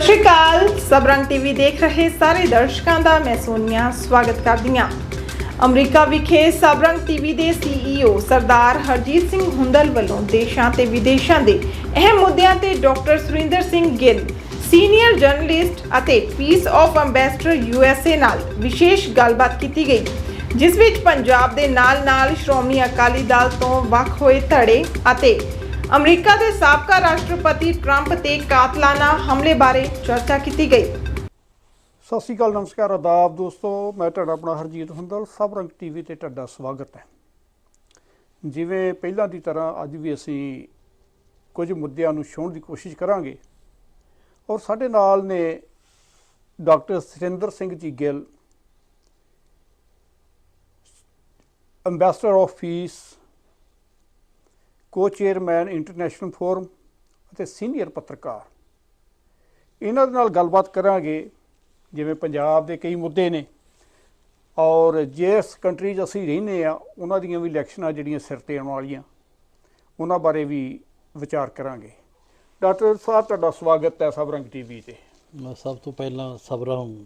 ਸਤਿ ਸ਼੍ਰੀ ਅਕਾਲ ਸਬਰੰਗ ਟੀਵੀ ਦੇਖ ਰਹੇ ਸਾਰੇ ਦਰਸ਼ਕਾਂ ਦਾ ਮੈਂ ਸੋਨੀਆ, ਸਵਾਗਤ ਕਰਦੀ ਹਾਂ। ਅਮਰੀਕਾ ਵਿਖੇ ਸਬਰੰਗ ਟੀਵੀ ਦੇ ਸੀਈਓ ਸਰਦਾਰ ਹਰਜੀਤ ਸਿੰਘ ਹੁੰਦਲ ਵੱਲੋਂ ਦੇਸ਼ਾਂ ਤੇ ਵਿਦੇਸ਼ਾਂ ਦੇ ਅਹਿਮ ਮੁੱਦਿਆਂ ਤੇ doctor Surinder Singh Gill, senior journalist ਅਤੇ ਪੀਸ ਆਫ ਐਮਬੈਸਡਰ ਯੂਐਸਏ ਨਾਲ ਵਿਸ਼ੇਸ਼ ਗੱਲਬਾਤ ਕੀਤੀ ਗਈ, ਜਿਸ ਵਿੱਚ ਪੰਜਾਬ ਦੇ ਨਾਲ-ਨਾਲ ਸ਼੍ਰੋਮਣੀ ਅਕਾਲੀ ਦਲ ਤੋਂ ਵੱਖ ਹੋਏ ਧੜੇ ਅਤੇ ਅਮਰੀਕਾ ਦੇ ਸਾਬਕਾ ਰਾਸ਼ਟਰਪਤੀ ਟਰੰਪ ਤੇ ਕਾਤਲਾਨਾ ਹਮਲੇ ਬਾਰੇ ਚਰਚਾ ਕੀਤੀ ਗਈ। ਸਤਿ ਸ਼੍ਰੀ ਅਕਾਲ, ਨਮਸਕਾਰ, ਆਦਾਬ ਦੋਸਤੋ। ਮੈਂ ਤੁਹਾਡਾ ਆਪਣਾ ਹਰਜੀਤ ਹੁੰਦਲ। ਸਭ ਰੰਗ ਟੀਵੀ ਤੇ ਤੁਹਾਡਾ ਸਵਾਗਤ ਹੈ। ਜਿਵੇਂ ਪਹਿਲਾਂ ਦੀ ਤਰ੍ਹਾਂ ਅੱਜ ਵੀ ਅਸੀਂ ਕੁਝ ਮੁੱਦਿਆਂ ਨੂੰ ਛੋਣ ਦੀ ਕੋਸ਼ਿਸ਼ ਕਰਾਂਗੇ। ਔਰ ਸਾਡੇ ਨਾਲ ਨੇ doctor Satinder Singh ji Gill ambassador of peace co-chairman international forum ਅਤੇ ਸੀਨੀਅਰ ਪੱਤਰਕਾਰ। ਇਹਨਾਂ ਦੇ ਨਾਲ ਗੱਲਬਾਤ ਕਰਾਂਗੇ ਜਿਵੇਂ ਪੰਜਾਬ ਦੇ ਕਈ ਮੁੱਦੇ ਨੇ ਔਰ ਜਿਸ ਕੰਟਰੀ 'ਚ ਅਸੀਂ ਰਹਿੰਦੇ ਆ ਉਹਨਾਂ ਦੀਆਂ ਵੀ ਇਲੈਕਸ਼ਨਾਂ ਜਿਹੜੀਆਂ ਸਿਰ ਤੇ ਆਉਣ ਵਾਲੀਆਂ ਉਹਨਾਂ ਬਾਰੇ ਵੀ ਵਿਚਾਰ ਕਰਾਂਗੇ। ਡਾਕਟਰ ਸਾਹਿਬ ਤੁਹਾਡਾ ਸਵਾਗਤ ਹੈ ਸਬਰੰਗ ਟੀਵੀ ਤੇ। ਮੈਂ ਸਭ ਤੋਂ ਪਹਿਲਾਂ ਸਬਰਾਂ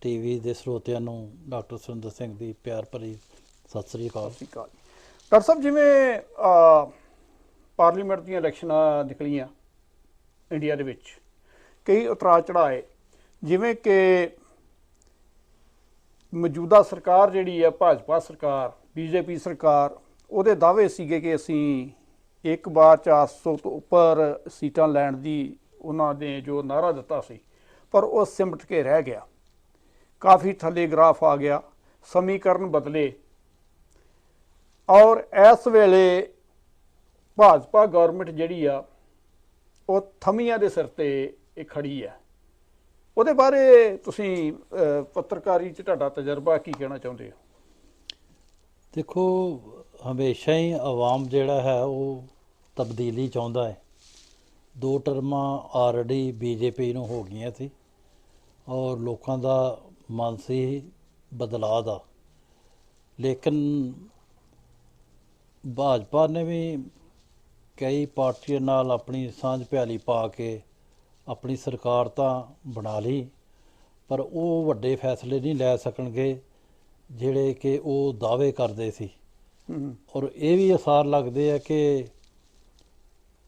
ਟੀਵੀ ਦੇ ਸਰੋਤਿਆਂ ਨੂੰ ਡਾਕਟਰ ਸੁਰਿੰਦਰ ਸਿੰਘ ਦੀ ਪਿਆਰ ਭਰੀ ਸਤਿ ਸ੍ਰੀ ਅਕਾਲ। ਸਤਿ ਸ਼੍ਰੀ ਅਕਾਲ ਡਾਕਟਰ ਸਾਹਿਬ ਜਿਵੇਂ ਪਾਰਲੀਮੈਂਟ ਦੀਆਂ ਇਲੈਕਸ਼ਨਾਂ ਨਿਕਲੀਆਂ ਇੰਡੀਆ ਦੇ ਵਿੱਚ। ਕਈ ਉਤਰਾਅ ਚੜਾਏ ਜਿਵੇਂ ਕਿ ਮੌਜੂਦਾ ਸਰਕਾਰ ਜਿਹੜੀ ਹੈ ਭਾਜਪਾ ਸਰਕਾਰ, ਬੀਜੇਪੀ ਸਰਕਾਰ, ਉਹਦੇ ਦਾਅਵੇ ਸੀਗੇ ਕਿ ਅਸੀਂ ਇੱਕ ਵਾਰ 400 ਤੋਂ ਉੱਪਰ ਸੀਟਾਂ ਲੈਣ ਦੀ ਉਹਨਾਂ ਨੇ ਜੋ ਨਾਰਾ ਦਿੱਤਾ ਸੀ, ਪਰ ਉਹ ਸਿਮਟ ਕੇ ਰਹਿ ਗਿਆ। ਕਾਫੀ ਥੱਲੇ ਗ੍ਰਾਫ ਆ ਗਿਆ। ਸਮੀਕਰਨ ਬਦਲੇ। ਔਰ ਇਸ ਵੇਲੇ ਭਾਜਪਾ ਗਵਰਨਮੈਂਟ ਜਿਹੜੀ ਆ, ਉਹ ਥਮੀਆਂ ਦੇ ਸਿਰ ਤੇ ਇਹ ਖੜੀ ਹੈ। ਉਹਦੇ ਬਾਰੇ ਤੁਸੀਂ ਪੱਤਰਕਾਰੀ 'ਚ ਤੁਹਾਡਾ ਤਜਰਬਾ ਕੀ ਕਹਿਣਾ ਚਾਹੁੰਦੇ ਹੋ? ਦੇਖੋ, ਹਮੇਸ਼ਾ ਹੀ ਆਵਾਮ ਜਿਹੜਾ ਹੈ, ਉਹ ਤਬਦੀਲੀ ਚਾਹੁੰਦਾ ਹੈ। ਦੋ ਟਰਮਾਂ ਆਲਰੇਡੀ ਬੀਜੇਪੀ ਨੂੰ ਹੋ ਗਈਆਂ ਸੀ ਔਰ ਲੋਕਾਂ ਦਾ ਮਨ ਸੀ ਬਦਲਾਅ ਦਾ। ਲੇਕਿਨ ਭਾਜਪਾ ਨੇ ਵੀ ਕਈ ਪਾਰਟੀਆਂ ਨਾਲ ਆਪਣੀ ਸਾਂਝ ਭਿਆਲੀ ਪਾ ਕੇ ਆਪਣੀ ਸਰਕਾਰ ਤਾਂ ਬਣਾ ਲਈ ਪਰ ਉਹ ਵੱਡੇ ਫੈਸਲੇ ਨਹੀਂ ਲੈ ਸਕਣਗੇ ਜਿਹੜੇ ਕਿ ਉਹ ਦਾਅਵੇ ਕਰਦੇ ਸੀ। ਔਰ ਇਹ ਵੀ ਅਸਾਰ ਲੱਗਦੇ ਆ ਕਿ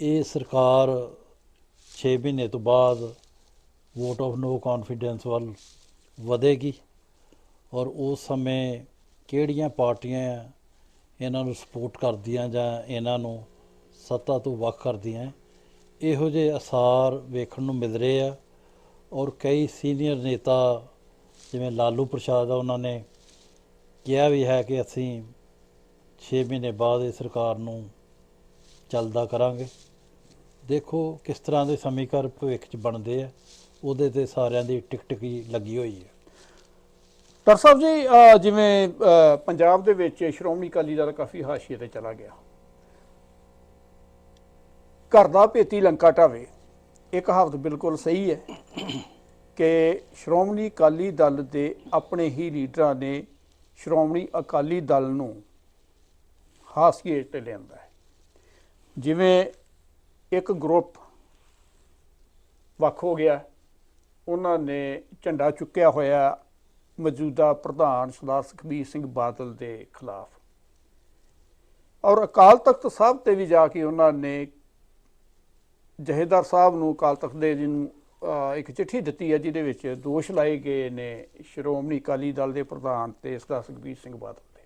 ਇਹ ਸਰਕਾਰ 6 ਮਹੀਨੇ ਤੋਂ ਬਾਅਦ ਵੋਟ ਆਫ ਨੋ ਕੌਨਫੀਡੈਂਸ ਵੱਲ ਵਧੇਗੀ। ਔਰ ਉਸ ਸਮੇਂ ਕਿਹੜੀਆਂ ਪਾਰਟੀਆਂ ਇਹਨਾਂ ਨੂੰ ਸਪੋਰਟ ਕਰਦੀਆਂ ਜਾਂ ਇਹਨਾਂ ਨੂੰ ਸੱਤਾ ਤੋਂ ਵੱਖ ਕਰਦੀਆਂ ਇਹੋ ਜਿਹੇ ਅਸਾਰ ਵੇਖਣ ਨੂੰ ਮਿਲ ਰਹੇ ਆ ਔਰ ਕਈ ਸੀਨੀਅਰ ਨੇਤਾ ਜਿਵੇਂ ਲਾਲੂ ਪ੍ਰਸ਼ਾਦ ਆ, ਉਹਨਾਂ ਨੇ ਕਿਹਾ ਵੀ ਹੈ ਕਿ ਅਸੀਂ 6 ਮਹੀਨੇ ਬਾਅਦ ਇਹ ਸਰਕਾਰ ਨੂੰ ਚੱਲਦਾ ਕਰਾਂਗੇ। ਦੇਖੋ ਕਿਸ ਤਰ੍ਹਾਂ ਦੇ ਸਮੀਕਰਨ ਭਵਿੱਖ 'ਚ ਬਣਦੇ ਆ, ਉਹਦੇ ਤੇ ਸਾਰਿਆਂ ਦੀ ਟਿਕਟਕੀ ਲੱਗੀ ਹੋਈ ਹੈ। ਡਾਕਟਰ ਸਾਹਿਬ ਜੀ ਜਿਵੇਂ ਪੰਜਾਬ ਦੇ ਵਿੱਚ ਸ਼੍ਰੋਮਣੀ ਅਕਾਲੀ ਦਲ ਕਾਫੀ ਹਾਸ਼ੀਏ ਤੇ ਚਲਾ ਗਿਆ। ਘਰ ਦਾ ਭੇਤੀ ਲੰਕਾ ਢਾਵੇ ਇਹ ਕਹਾਵਤ ਬਿਲਕੁਲ ਸਹੀ ਹੈ ਕਿ ਸ਼੍ਰੋਮਣੀ ਅਕਾਲੀ ਦਲ ਦੇ ਆਪਣੇ ਹੀ ਲੀਡਰਾਂ ਨੇ ਸ਼੍ਰੋਮਣੀ ਅਕਾਲੀ ਦਲ ਨੂੰ ਹਾਸ਼ੀਏ ਤੇ ਲਿਆਂਦਾ ਹੈ। ਜਿਵੇਂ ਇੱਕ ਗਰੁੱਪ ਵੱਖ ਹੋ ਗਿਆ, ਉਹਨਾਂ ਨੇ ਝੰਡਾ ਚੁੱਕਿਆ ਹੋਇਆ ਮੌਜੂਦਾ ਪ੍ਰਧਾਨ ਸਰਦਾਰ ਸੁਖਬੀਰ ਸਿੰਘ ਬਾਦਲ ਦੇ ਖਿਲਾਫ। ਔਰ ਅਕਾਲ ਤਖਤ ਸਾਹਿਬ ਤੇ ਵੀ ਜਾ ਕੇ ਉਹਨਾਂ ਨੇ ਜਹੇਦਾਰ ਸਾਹਿਬ ਨੂੰ ਅਕਾਲ ਤਖਤ ਦੇ ਜੀ ਨੂੰ ਇੱਕ ਚਿੱਠੀ ਦਿੱਤੀ ਹੈ ਜਿਹਦੇ ਵਿੱਚ ਦੋਸ਼ ਲਾਏ ਗਏ ਨੇ ਸ਼੍ਰੋਮਣੀ ਅਕਾਲੀ ਦਲ ਦੇ ਪ੍ਰਧਾਨ ਤੇ ਸਰਦਾਰ ਸੁਖਬੀਰ ਸਿੰਘ ਬਾਦਲ ਦੇ।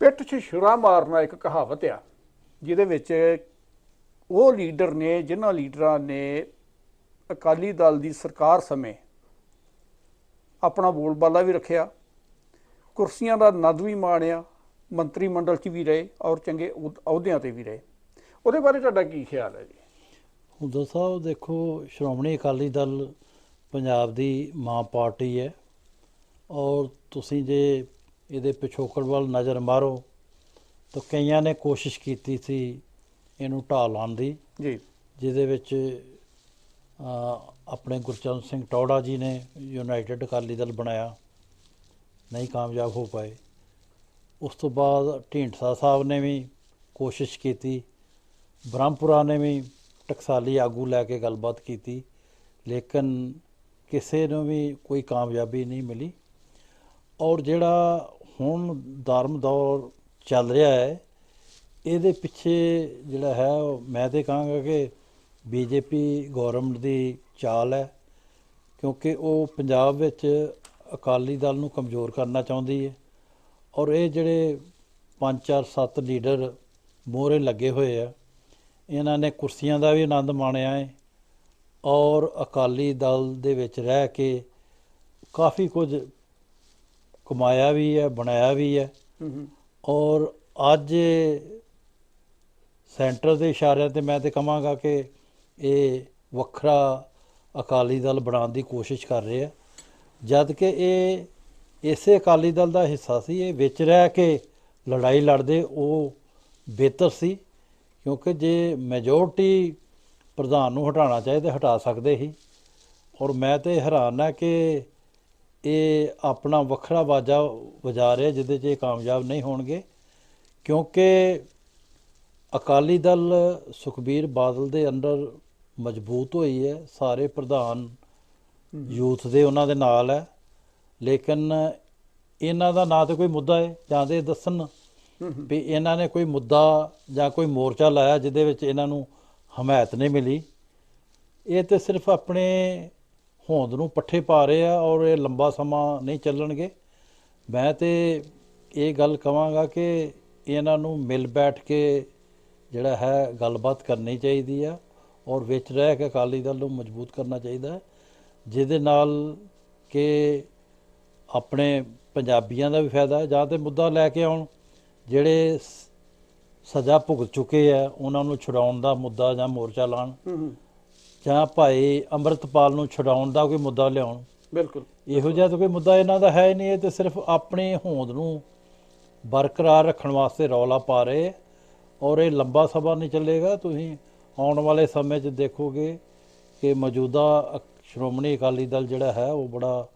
ਪਿੱਠ 'ਚ ਛੁਰਾ ਮਾਰਨਾ ਇੱਕ ਕਹਾਵਤ ਆ, ਜਿਹਦੇ ਵਿੱਚ ਉਹ ਲੀਡਰ ਨੇ, ਜਿਨ੍ਹਾਂ ਲੀਡਰਾਂ ਨੇ ਅਕਾਲੀ ਦਲ ਦੀ ਸਰਕਾਰ ਸਮੇਂ ਆਪਣਾ ਬੋਲਬਾਲਾ ਵੀ ਰੱਖਿਆ, ਕੁਰਸੀਆਂ ਦਾ ਨਦ ਵੀ ਮਾਣਿਆ, ਮੰਤਰੀ ਮੰਡਲ 'ਚ ਵੀ ਰਹੇ ਔਰ ਚੰਗੇ ਅਹੁਦ- ਅਹੁਦਿਆਂ ਤੇ ਵੀ ਰਹੇ। ਉਹਦੇ ਬਾਰੇ ਤੁਹਾਡਾ ਕੀ ਖਿਆਲ ਹੈ ਜੀ? ਹੁੰਦਾ ਸਾਹਿਬ ਦੇਖੋ ਸ਼੍ਰੋਮਣੀ ਅਕਾਲੀ ਦਲ ਪੰਜਾਬ ਦੀ ਮਾਂ ਪਾਰਟੀ ਹੈ ਔਰ ਤੁਸੀਂ ਜੇ ਇਹਦੇ ਪਿਛੋਕੜ ਵੱਲ ਨਜ਼ਰ ਮਾਰੋ ਤਾਂ ਕਈਆਂ ਨੇ ਕੋਸ਼ਿਸ਼ ਕੀਤੀ ਸੀ ਇਹਨੂੰ ਢਾਹ ਲਾਉਣ ਦੀ। ਜੀ। ਜਿਹਦੇ ਵਿੱਚ ਆਪਣੇ ਗੁਰਚਰਨ ਸਿੰਘ ਟੌੜਾ ਜੀ ਨੇ ਯੂਨਾਈਟਿਡ ਅਕਾਲੀ ਦਲ ਬਣਾਇਆ ਨਹੀਂ ਕਾਮਯਾਬ ਹੋ ਪਾਏ। ਉਸ ਤੋਂ ਬਾਅਦ ਢੀਂਡਸਾ ਸਾਹਿਬ ਨੇ ਵੀ ਕੋਸ਼ਿਸ਼ ਕੀਤੀ ਬ੍ਰਹਮਪੁਰਾ ਨੇ ਵੀ ਟਕਸਾਲੀ ਆਗੂ ਲੈ ਕੇ ਗੱਲਬਾਤ ਕੀਤੀ, ਲੇਕਿਨ ਕਿਸੇ ਨੂੰ ਵੀ ਕੋਈ ਕਾਮਯਾਬੀ ਨਹੀਂ ਮਿਲੀ। ਔਰ ਜਿਹੜਾ ਹੁਣ ਧਰਮ ਦੌਰ ਚੱਲ ਰਿਹਾ ਹੈ, ਇਹਦੇ ਪਿੱਛੇ ਜਿਹੜਾ ਹੈ, ਉਹ ਮੈਂ ਤੇ ਕਹਾਂਗਾ ਕਿ ਬੀਜੇਪੀ ਗਵਰਨਮੈਂਟ ਦੀ ਚਾਲ ਹੈ, ਕਿਉਂਕਿ ਉਹ ਪੰਜਾਬ ਵਿੱਚ ਅਕਾਲੀ ਦਲ ਨੂੰ ਕਮਜ਼ੋਰ ਕਰਨਾ ਚਾਹੁੰਦੀ ਹੈ। ਔਰ ਇਹ ਜਿਹੜੇ ਪੰਜ ਚਾਰ ਸੱਤ ਲੀਡਰ ਮੋਹਰੇ ਲੱਗੇ ਹੋਏ ਆ ਇਹਨਾਂ ਨੇ ਕੁਰਸੀਆਂ ਦਾ ਵੀ ਆਨੰਦ ਮਾਣਿਆ ਹੈ ਔਰ ਅਕਾਲੀ ਦਲ ਦੇ ਵਿੱਚ ਰਹਿ ਕੇ ਕਾਫੀ ਕੁਝ ਕਮਾਇਆ ਵੀ ਹੈ ਬਣਾਇਆ ਵੀ ਹੈ। ਔਰ ਅੱਜ ਸੈਂਟਰ ਦੇ ਇਸ਼ਾਰਿਆਂ ਤੇ ਮੈਂ ਤੇ ਕਹਾਂਗਾ ਕਿ ਇਹ ਵੱਖਰਾ ਅਕਾਲੀ ਦਲ ਬਣਾਉਣ ਦੀ ਕੋਸ਼ਿਸ਼ ਕਰ ਰਹੇ ਜਦ ਕਿ ਇਹ ਇਸੇ ਅਕਾਲੀ ਦਲ ਦਾ ਹਿੱਸਾ ਸੀ ਇਹ ਵਿੱਚ ਰਹਿ ਕੇ ਲੜਾਈ ਲੜਦੇ ਉਹ ਬਿਹਤਰ ਸੀ। ਕਿਉਂਕਿ ਜੇ ਮੈਜੋਰਟੀ ਪ੍ਰਧਾਨ ਨੂੰ ਹਟਾਉਣਾ ਚਾਹੀਦਾ ਹਟਾ ਸਕਦੇ ਸੀ। ਔਰ ਮੈਂ ਤੇ ਹੈਰਾਨ ਆ ਕਿ ਇਹ ਆਪਣਾ ਵੱਖਰਾ ਵਾਜਾ ਵਜਾ ਰਿਹਾ ਜਿਹਦੇ 'ਚ ਇਹ ਕਾਮਯਾਬ ਨਹੀਂ ਹੋਣਗੇ। ਕਿਉਂਕਿ ਅਕਾਲੀ ਦਲ ਸੁਖਬੀਰ ਬਾਦਲ ਦੇ ਅੰਡਰ ਮਜ਼ਬੂਤ ਹੋਈ ਹੈ। ਸਾਰੇ ਪ੍ਰਧਾਨ ਯੂਥ ਦੇ ਉਹਨਾਂ ਦੇ ਨਾਲ ਹੈ। ਲੇਕਿਨ ਇਹਨਾਂ ਦਾ ਨਾ ਤੇ ਕੋਈ ਮੁੱਦਾ ਹੈ ਜਾਂ ਤੇ ਇਹ ਦੱਸਣ ਵੀ ਇਹਨਾਂ ਨੇ ਕੋਈ ਮੁੱਦਾ ਜਾਂ ਕੋਈ ਮੋਰਚਾ ਲਾਇਆ ਜਿਹਦੇ ਵਿੱਚ ਇਹਨਾਂ ਨੂੰ ਹਮਾਇਤ ਨਹੀਂ ਮਿਲੀ। ਇਹ ਤੇ ਸਿਰਫ ਆਪਣੇ ਹੋਂਦ ਨੂੰ ਪੱਠੇ ਪਾ ਰਹੇ ਆ ਔਰ ਇਹ ਲੰਬਾ ਸਮਾਂ ਨਹੀਂ ਚੱਲਣਗੇ। ਮੈਂ ਤੇ ਇਹ ਗੱਲ ਕਵਾਂਗਾ ਕਿ ਇਹਨਾਂ ਨੂੰ ਮਿਲ ਬੈਠ ਕੇ ਜਿਹੜਾ ਹੈ ਗੱਲਬਾਤ ਕਰਨੀ ਚਾਹੀਦੀ ਆ ਔਰ ਵਿੱਚ ਰਹਿ ਕੇ ਅਕਾਲੀ ਦਲ ਨੂੰ ਮਜ਼ਬੂਤ ਕਰਨਾ ਚਾਹੀਦਾ ਹੈ, ਜਿਹਦੇ ਨਾਲ ਕਿ ਆਪਣੇ ਪੰਜਾਬੀਆਂ ਦਾ ਵੀ ਫਾਇਦਾ ਹੈ। ਜਾਂ ਤੇ ਮੁੱਦਾ ਲੈ ਕੇ ਆਉਣ ਜਿਹੜੇ ਸਜ਼ਾ ਭੁਗਤ ਚੁੱਕੇ ਆ ਉਹਨਾਂ ਨੂੰ ਛੁਡਾਉਣ ਦਾ ਮੁੱਦਾ ਜਾਂ ਮੋਰਚਾ ਹੂੰ ਜਾਂ ਭਾਈ ਅੰਮ੍ਰਿਤਪਾਲ ਨੂੰ ਛੁਡਾਉਣ ਦਾ ਕੋਈ ਮੁੱਦਾ ਲਿਆਉਣ। ਬਿਲਕੁਲ। ਇਹੋ ਜਿਹਾ ਤਾਂ ਕੋਈ ਮੁੱਦਾ ਇਹਨਾਂ ਦਾ ਹੈ ਹੀ ਨਹੀਂ ਇਹ ਤੇ ਸਿਰਫ ਆਪਣੇ ਹੋਂਦ ਨੂੰ ਬਰਕਰਾਰ ਰੱਖਣ ਵਾਸਤੇ ਰੌਲਾ ਪਾ ਰਹੇ ਔਰ ਇਹ ਲੰਬਾ ਸਮਾਂ ਨਹੀਂ ਚੱਲੇਗਾ। ਤੁਸੀਂ ਆਉਣ ਵਾਲੇ ਸਮੇਂ 'ਚ ਦੇਖੋਗੇ ਕਿ ਮੌਜੂਦਾ ਸ਼੍ਰੋਮਣੀ ਅਕਾਲੀ ਦਲ ਜਿਹੜਾ ਹੈ ਉਹ ਬੜਾ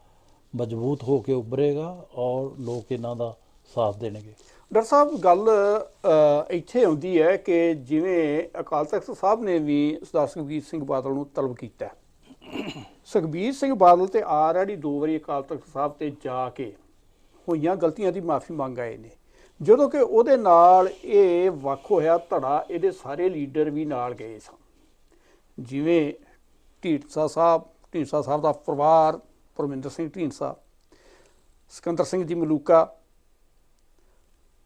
ਮਜ਼ਬੂਤ ਹੋ ਕੇ ਉੱਭਰੇਗਾ ਔਰ ਲੋਕ ਇਹਨਾਂ ਦਾ ਸਾਥ ਦੇਣਗੇ। ਡਾਕਟਰ ਸਾਹਿਬ, ਗੱਲ ਇੱਥੇ ਆਉਂਦੀ ਹੈ ਕਿ ਜਿਵੇਂ ਅਕਾਲ ਤਖਤ ਸਾਹਿਬ ਨੇ ਵੀ ਸਰਦਾਰ ਸੁਖਬੀਰ ਸਿੰਘ ਬਾਦਲ ਨੂੰ ਤਲਬ ਕੀਤਾ ਸੁਖਬੀਰ ਸਿੰਘ ਬਾਦਲ ਤੇ ਆਲਰੇਡੀ ਦੋ ਵਾਰੀ ਅਕਾਲ ਤਖਤ ਸਾਹਿਬ ਤੇ ਜਾ ਕੇ ਹੋਈਆਂ ਗਲਤੀਆਂ ਦੀ ਮਾਫੀ ਮੰਗ ਆਏ ਨੇ। ਜਦੋਂ ਕਿ ਉਹਦੇ ਨਾਲ ਇਹ ਵੱਖ ਹੋਇਆ, ਧੜਾ ਇਹਦੇ ਸਾਰੇ ਲੀਡਰ ਵੀ ਨਾਲ ਗਏ ਸਨ। ਜਿਵੇਂ ਢੀਂਡਸਾ ਸਾਹਿਬ ਢੀਂਡਸਾ ਸਾਹਿਬ ਦਾ ਪਰਿਵਾਰ, ਪਰਮਿੰਦਰ ਸਿੰਘ ਢੀਂਡਸਾ, ਸਿਕੰਦਰ ਸਿੰਘ ਜੀ ਮਲੂਕਾ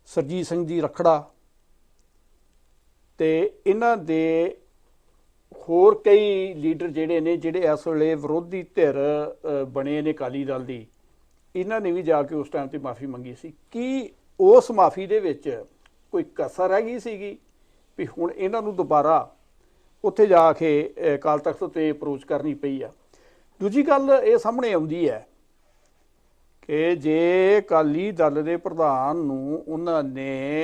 ਸਰਜੀਤ ਸਿੰਘ ਜੀ ਰਖੜਾ ਤੇ ਇਹਨਾਂ ਦੇ ਹੋਰ ਕਈ ਲੀਡਰ ਜਿਹੜੇ ਨੇ ਜਿਹੜੇ ਇਸ ਵੇਲੇ ਵਿਰੋਧੀ ਧਿਰ ਬਣੇ ਨੇ ਅਕਾਲੀ ਦਲ ਦੀ ਇਹਨਾਂ ਨੇ ਵੀ ਜਾ ਕੇ ਉਸ ਟਾਈਮ ਤੇ ਮਾਫੀ ਮੰਗੀ ਸੀ। ਕੀ ਉਸ ਮਾਫੀ ਦੇ ਵਿੱਚ ਕੋਈ ਕਸਰ ਰਹਿ ਗਈ ਸੀਗੀ ਵੀ ਹੁਣ ਇਹਨਾਂ ਨੂੰ ਦੁਬਾਰਾ ਉੱਥੇ ਜਾ ਕੇ ਅ, ਅਕਾਲ ਤਖਤ ਤੇ ਅਪਰੋਚ ਕਰਨੀ ਪਈ ਆ? ਦੂਜੀ ਗੱਲ ਇਹ ਸਾਹਮਣੇ ਆਉਂਦੀ ਹੈ ਕਿ ਜੇ ਅਕਾਲੀ ਦਲ ਦੇ ਪ੍ਰਧਾਨ ਨੂੰ ਉਹਨਾਂ ਨੇ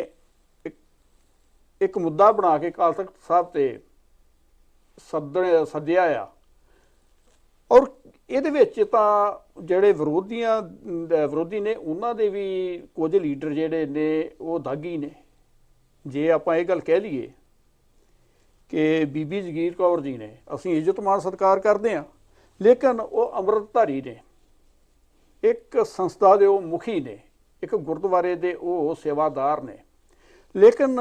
ਇੱਕ- ਇੱਕ ਮੁੱਦਾ ਬਣਾ ਕੇ ਅਕਾਲ ਤਖਤ ਸਾਹਿਬ ਤੇ ਸੱਦਣ, ਸੱਦਿਆ ਆ, ਔਰ ਇਹਦੇ ਵਿੱਚ ਤਾਂ ਜਿਹੜੇ ਵਿਰੋਧੀਆਂ ਵਿਰੋਧੀ ਨੇ ਉਹਨਾਂ ਦੇ ਵੀ ਕੁਝ ਲੀਡਰ ਜਿਹੜੇ ਨੇ ਉਹ ਦਾਗੀ ਨੇ। ਜੇ ਆਪਾਂ ਇਹ ਗੱਲ ਕਹਿ ਲਈਏ ਕਿ ਬੀਬੀ ਜਗੀਰ ਕੌਰ ਜੀ ਨੇ, ਅਸੀਂ ਇੱਜ਼ਤ ਮਾਣ ਸਤਿਕਾਰ ਕਰਦੇ ਹਾਂ, ਲੇਕਿਨ ਉਹ ਅੰਮ੍ਰਿਤਧਾਰੀ ਨੇ। ਇੱਕ ਸੰਸਥਾ ਦੇ ਉਹ ਮੁਖੀ ਨੇ, ਇੱਕ ਗੁਰਦੁਆਰੇ ਦੇ ਉਹ ਸੇਵਾਦਾਰ ਨੇ। ਲੇਕਿਨ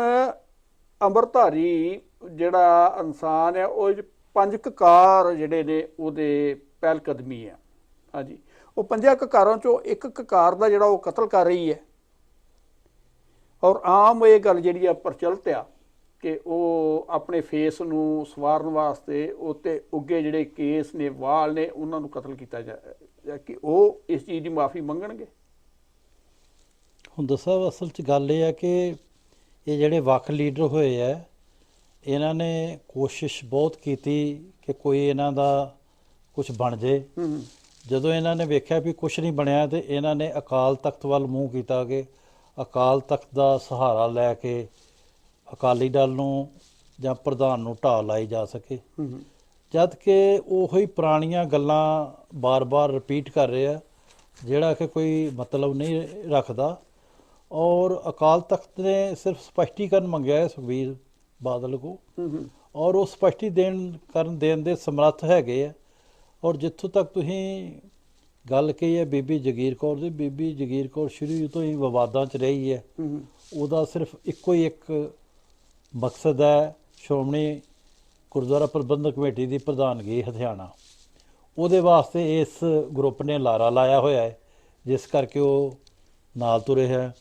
ਅੰਮ੍ਰਿਤਧਾਰੀ ਜਿਹੜਾ ਇਨਸਾਨ ਹੈ, ਉਹ ਪੰਜ ਕਕਾਰ ਜਿਹੜੇ ਨੇ, ਉਹਦੇ ਪਹਿਲ ਕਦਮੀ ਹੈ। ਹਾਂਜੀ। ਉਹ ਪੰਜਾਂ ਕਕਾਰਾਂ ਚੋਂ ਇੱਕ ਕਕਾਰ ਦਾ ਜਿਹੜਾ ਉਹ ਕਤਲ ਕਰ ਰਹੀ ਹੈ। ਔਰ ਆਮ ਇਹ ਗੱਲ ਜਿਹੜੀ ਆ ਪ੍ਰਚਲਿਤ ਆ ਕਿ ਉਹ ਆਪਣੇ ਫੇਸ ਨੂੰ ਸਵਾਰਨ ਵਾਸਤੇ ਉੱਤੇ ਉੱਗੇ ਜਿਹੜੇ ਕੇਸ ਨੇ, ਵਾਲ ਨੇ, ਉਹਨਾਂ ਨੂੰ ਕਤਲ ਕੀਤਾ ਜਾ ਕਿ ਉਹ ਇਸ ਚੀਜ਼ ਦੀ ਮਾਫੀ ਮੰਗਣਗੇ? ਹੁਣ ਦੱਸਾਂ ਅਸਲ 'ਚ ਗੱਲ ਇਹ ਹੈ ਕਿ ਇਹ ਜਿਹੜੇ ਵੱਖ ਲੀਡਰ ਹੋਏ ਆ ਇਹਨਾਂ ਨੇ ਕੋਸ਼ਿਸ਼ ਬਹੁਤ ਕੀਤੀ ਕਿ ਕੋਈ ਇਹਨਾਂ ਦਾ ਕੁਝ ਬਣ ਜੇ। ਜਦੋਂ ਇਹਨਾਂ ਨੇ ਵੇਖਿਆ ਵੀ ਕੁਝ ਨਹੀਂ ਬਣਿਆ ਤੇ ਇਹਨਾਂ ਨੇ ਅਕਾਲ ਤਖਤ ਵੱਲ ਮੂੰਹ ਕੀਤਾ ਕਿ ਅਕਾਲ ਤਖਤ ਦਾ ਸਹਾਰਾ ਲੈ ਕੇ ਅਕਾਲੀ ਦਲ ਨੂੰ ਜਾਂ ਪ੍ਰਧਾਨ ਨੂੰ ਢਾਹ ਲਾਈ ਜਾ ਸਕੇ। ਜਦ ਕਿ ਉਹੀ ਪੁਰਾਣੀਆਂ ਗੱਲਾਂ ਬਾਰ-ਬਾਰ ਰਿਪੀਟ ਕਰ ਰਹੇ ਜਿਹੜਾ ਕਿ ਕੋਈ ਮਤਲਬ ਨਹੀਂ ਰੱਖਦਾ। ਔਰ ਅਕਾਲ ਤਖਤ ਨੇ ਸਿਰਫ ਸਪਸ਼ਟੀਕਰਨ ਮੰਗਿਆ ਹੈ ਸੁਖਬੀਰ ਬਾਦਲ ਕੋ ਹੂੰ ਔਰ ਉਹ ਸਪਸ਼ਟੀ ਦੇਣ ਕਰਨ ਦੇਣ ਦੇ ਸਮਰੱਥ ਹੈਗੇ ਆ। ਔਰ ਜਿੱਥੋਂ ਤੱਕ ਤੁਸੀਂ ਗੱਲ ਕਹੀ ਹੈ ਬੀਬੀ ਜਗੀਰ ਕੌਰ ਦੀ ਬੀਬੀ ਜਗੀਰ ਕੌਰ ਸ਼ੁਰੂ ਤੋਂ ਹੀ ਵਿਵਾਦਾਂ 'ਚ ਰਹੀ ਹੈ ਹੂੰ। ਉਹਦਾ ਸਿਰਫ ਇੱਕੋ ਹੀ ਇੱਕ ਮਕਸਦ ਹੈ ਸ਼੍ਰੋਮਣੀ ਗੁਰਦੁਆਰਾ ਪ੍ਰਬੰਧਕ ਕਮੇਟੀ ਦੀ ਪ੍ਰਧਾਨਗੀ ਹਥਿਆਣਾ। ਉਹਦੇ ਵਾਸਤੇ ਇਸ ਗਰੁੱਪ ਨੇ ਲਾਰਾ ਲਾਇਆ ਹੋਇਆ ਹੈ ਜਿਸ ਕਰਕੇ ਉਹ ਨਾਲ ਤੁਰੇ ਹੈ।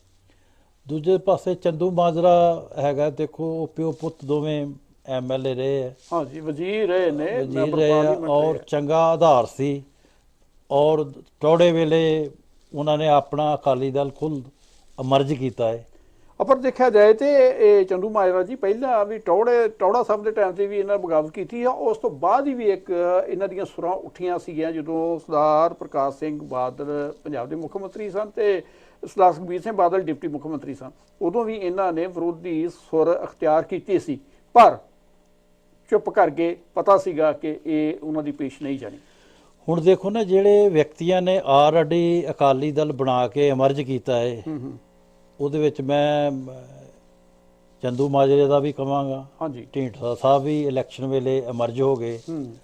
ਦੂਜੇ ਪਾਸੇ ਚੰਦੂ ਮਾਜਰਾ ਹੈਗਾ ਦੇਖੋ ਉਹ ਪਿਓ ਪੁੱਤ ਦੋਵੇਂ ਐਮਐਲਏ ਰਹੇ ਹੈ। ਹਾਂਜੀ ਵਜ਼ੀਰ ਰਹੇ ਨੇ ਵਜ਼ੀਰ ਰਹੇ ਔਰ। ਚੰਗਾ ਆਧਾਰ ਸੀ। ਔਰ ਟੋੜੇ ਵੇਲੇ ਉਹਨਾਂ ਨੇ ਆਪਣਾ ਅਕਾਲੀ ਦਲ ਖੁਦ ਅਮਰਜ ਕੀਤਾ ਹੈ। ਆ ਪਰ ਦੇਖਿਆ ਜਾਏ ਤੇ ਇਹ ਚੰਦੂ ਮਾਜਰਾ ਜੀ ਪਹਿਲਾਂ ਵੀ ਟੌੜੇ ਟੌੜਾ ਸਾਹਿਬ ਦੇ ਟਾਈਮ ਤੇ ਵੀ ਇਹਨਾਂ ਬਗਾਵਤ ਕੀਤੀ ਆ ਉਸ ਤੋਂ ਬਾਅਦ ਹੀ ਵੀ ਇੱਕ ਇਹਨਾਂ ਦੀਆਂ ਸੁਰਾਂ ਉੱਠੀਆਂ ਸੀਗੀਆਂ ਜਦੋਂ ਸਰਦਾਰ ਪ੍ਰਕਾਸ਼ ਸਿੰਘ ਬਾਦਲ ਪੰਜਾਬ ਦੇ ਮੁੱਖ ਮੰਤਰੀ ਸਨ ਤੇ ਸਰਦਾਰ ਸੁਖਬੀਰ ਸਿੰਘ ਬਾਦਲ ਡਿਪਟੀ ਮੁੱਖ ਮੰਤਰੀ ਸਨ। ਉਦੋਂ ਵੀ ਇਹਨਾਂ ਨੇ ਵਿਰੋਧੀ ਸੁਰ ਅਖਤਿਆਰ ਕੀਤੀ ਸੀ। ਪਰ ਚੁੱਪ ਕਰਕੇ ਪਤਾ ਸੀਗਾ ਕਿ ਇਹ ਉਹਨਾਂ ਦੀ ਪੇਸ਼ ਨਹੀਂ ਜਾਣੀ। ਹੁਣ ਦੇਖੋ ਨਾ ਜਿਹੜੇ ਵਿਅਕਤੀਆਂ ਨੇ ਆਲਰੇਡੀ ਅਕਾਲੀ ਦਲ ਬਣਾ ਕੇ ਅਮਰਜ ਕੀਤਾ ਹੂੰ। ਉਹਦੇ ਵਿੱਚ ਮੈਂ ਚੰਦੂ ਮਾਜਰੇ ਦਾ ਵੀ ਕਵਾਂਗਾ। ਹਾਂਜੀ। ਢੀਂਡਸਾ ਸਾਹਿਬ ਵੀ ਇਲੈਕਸ਼ਨ ਵੇਲੇ ਅਮਰਜ ਹੋ ਗਏ। ਹੂੰ।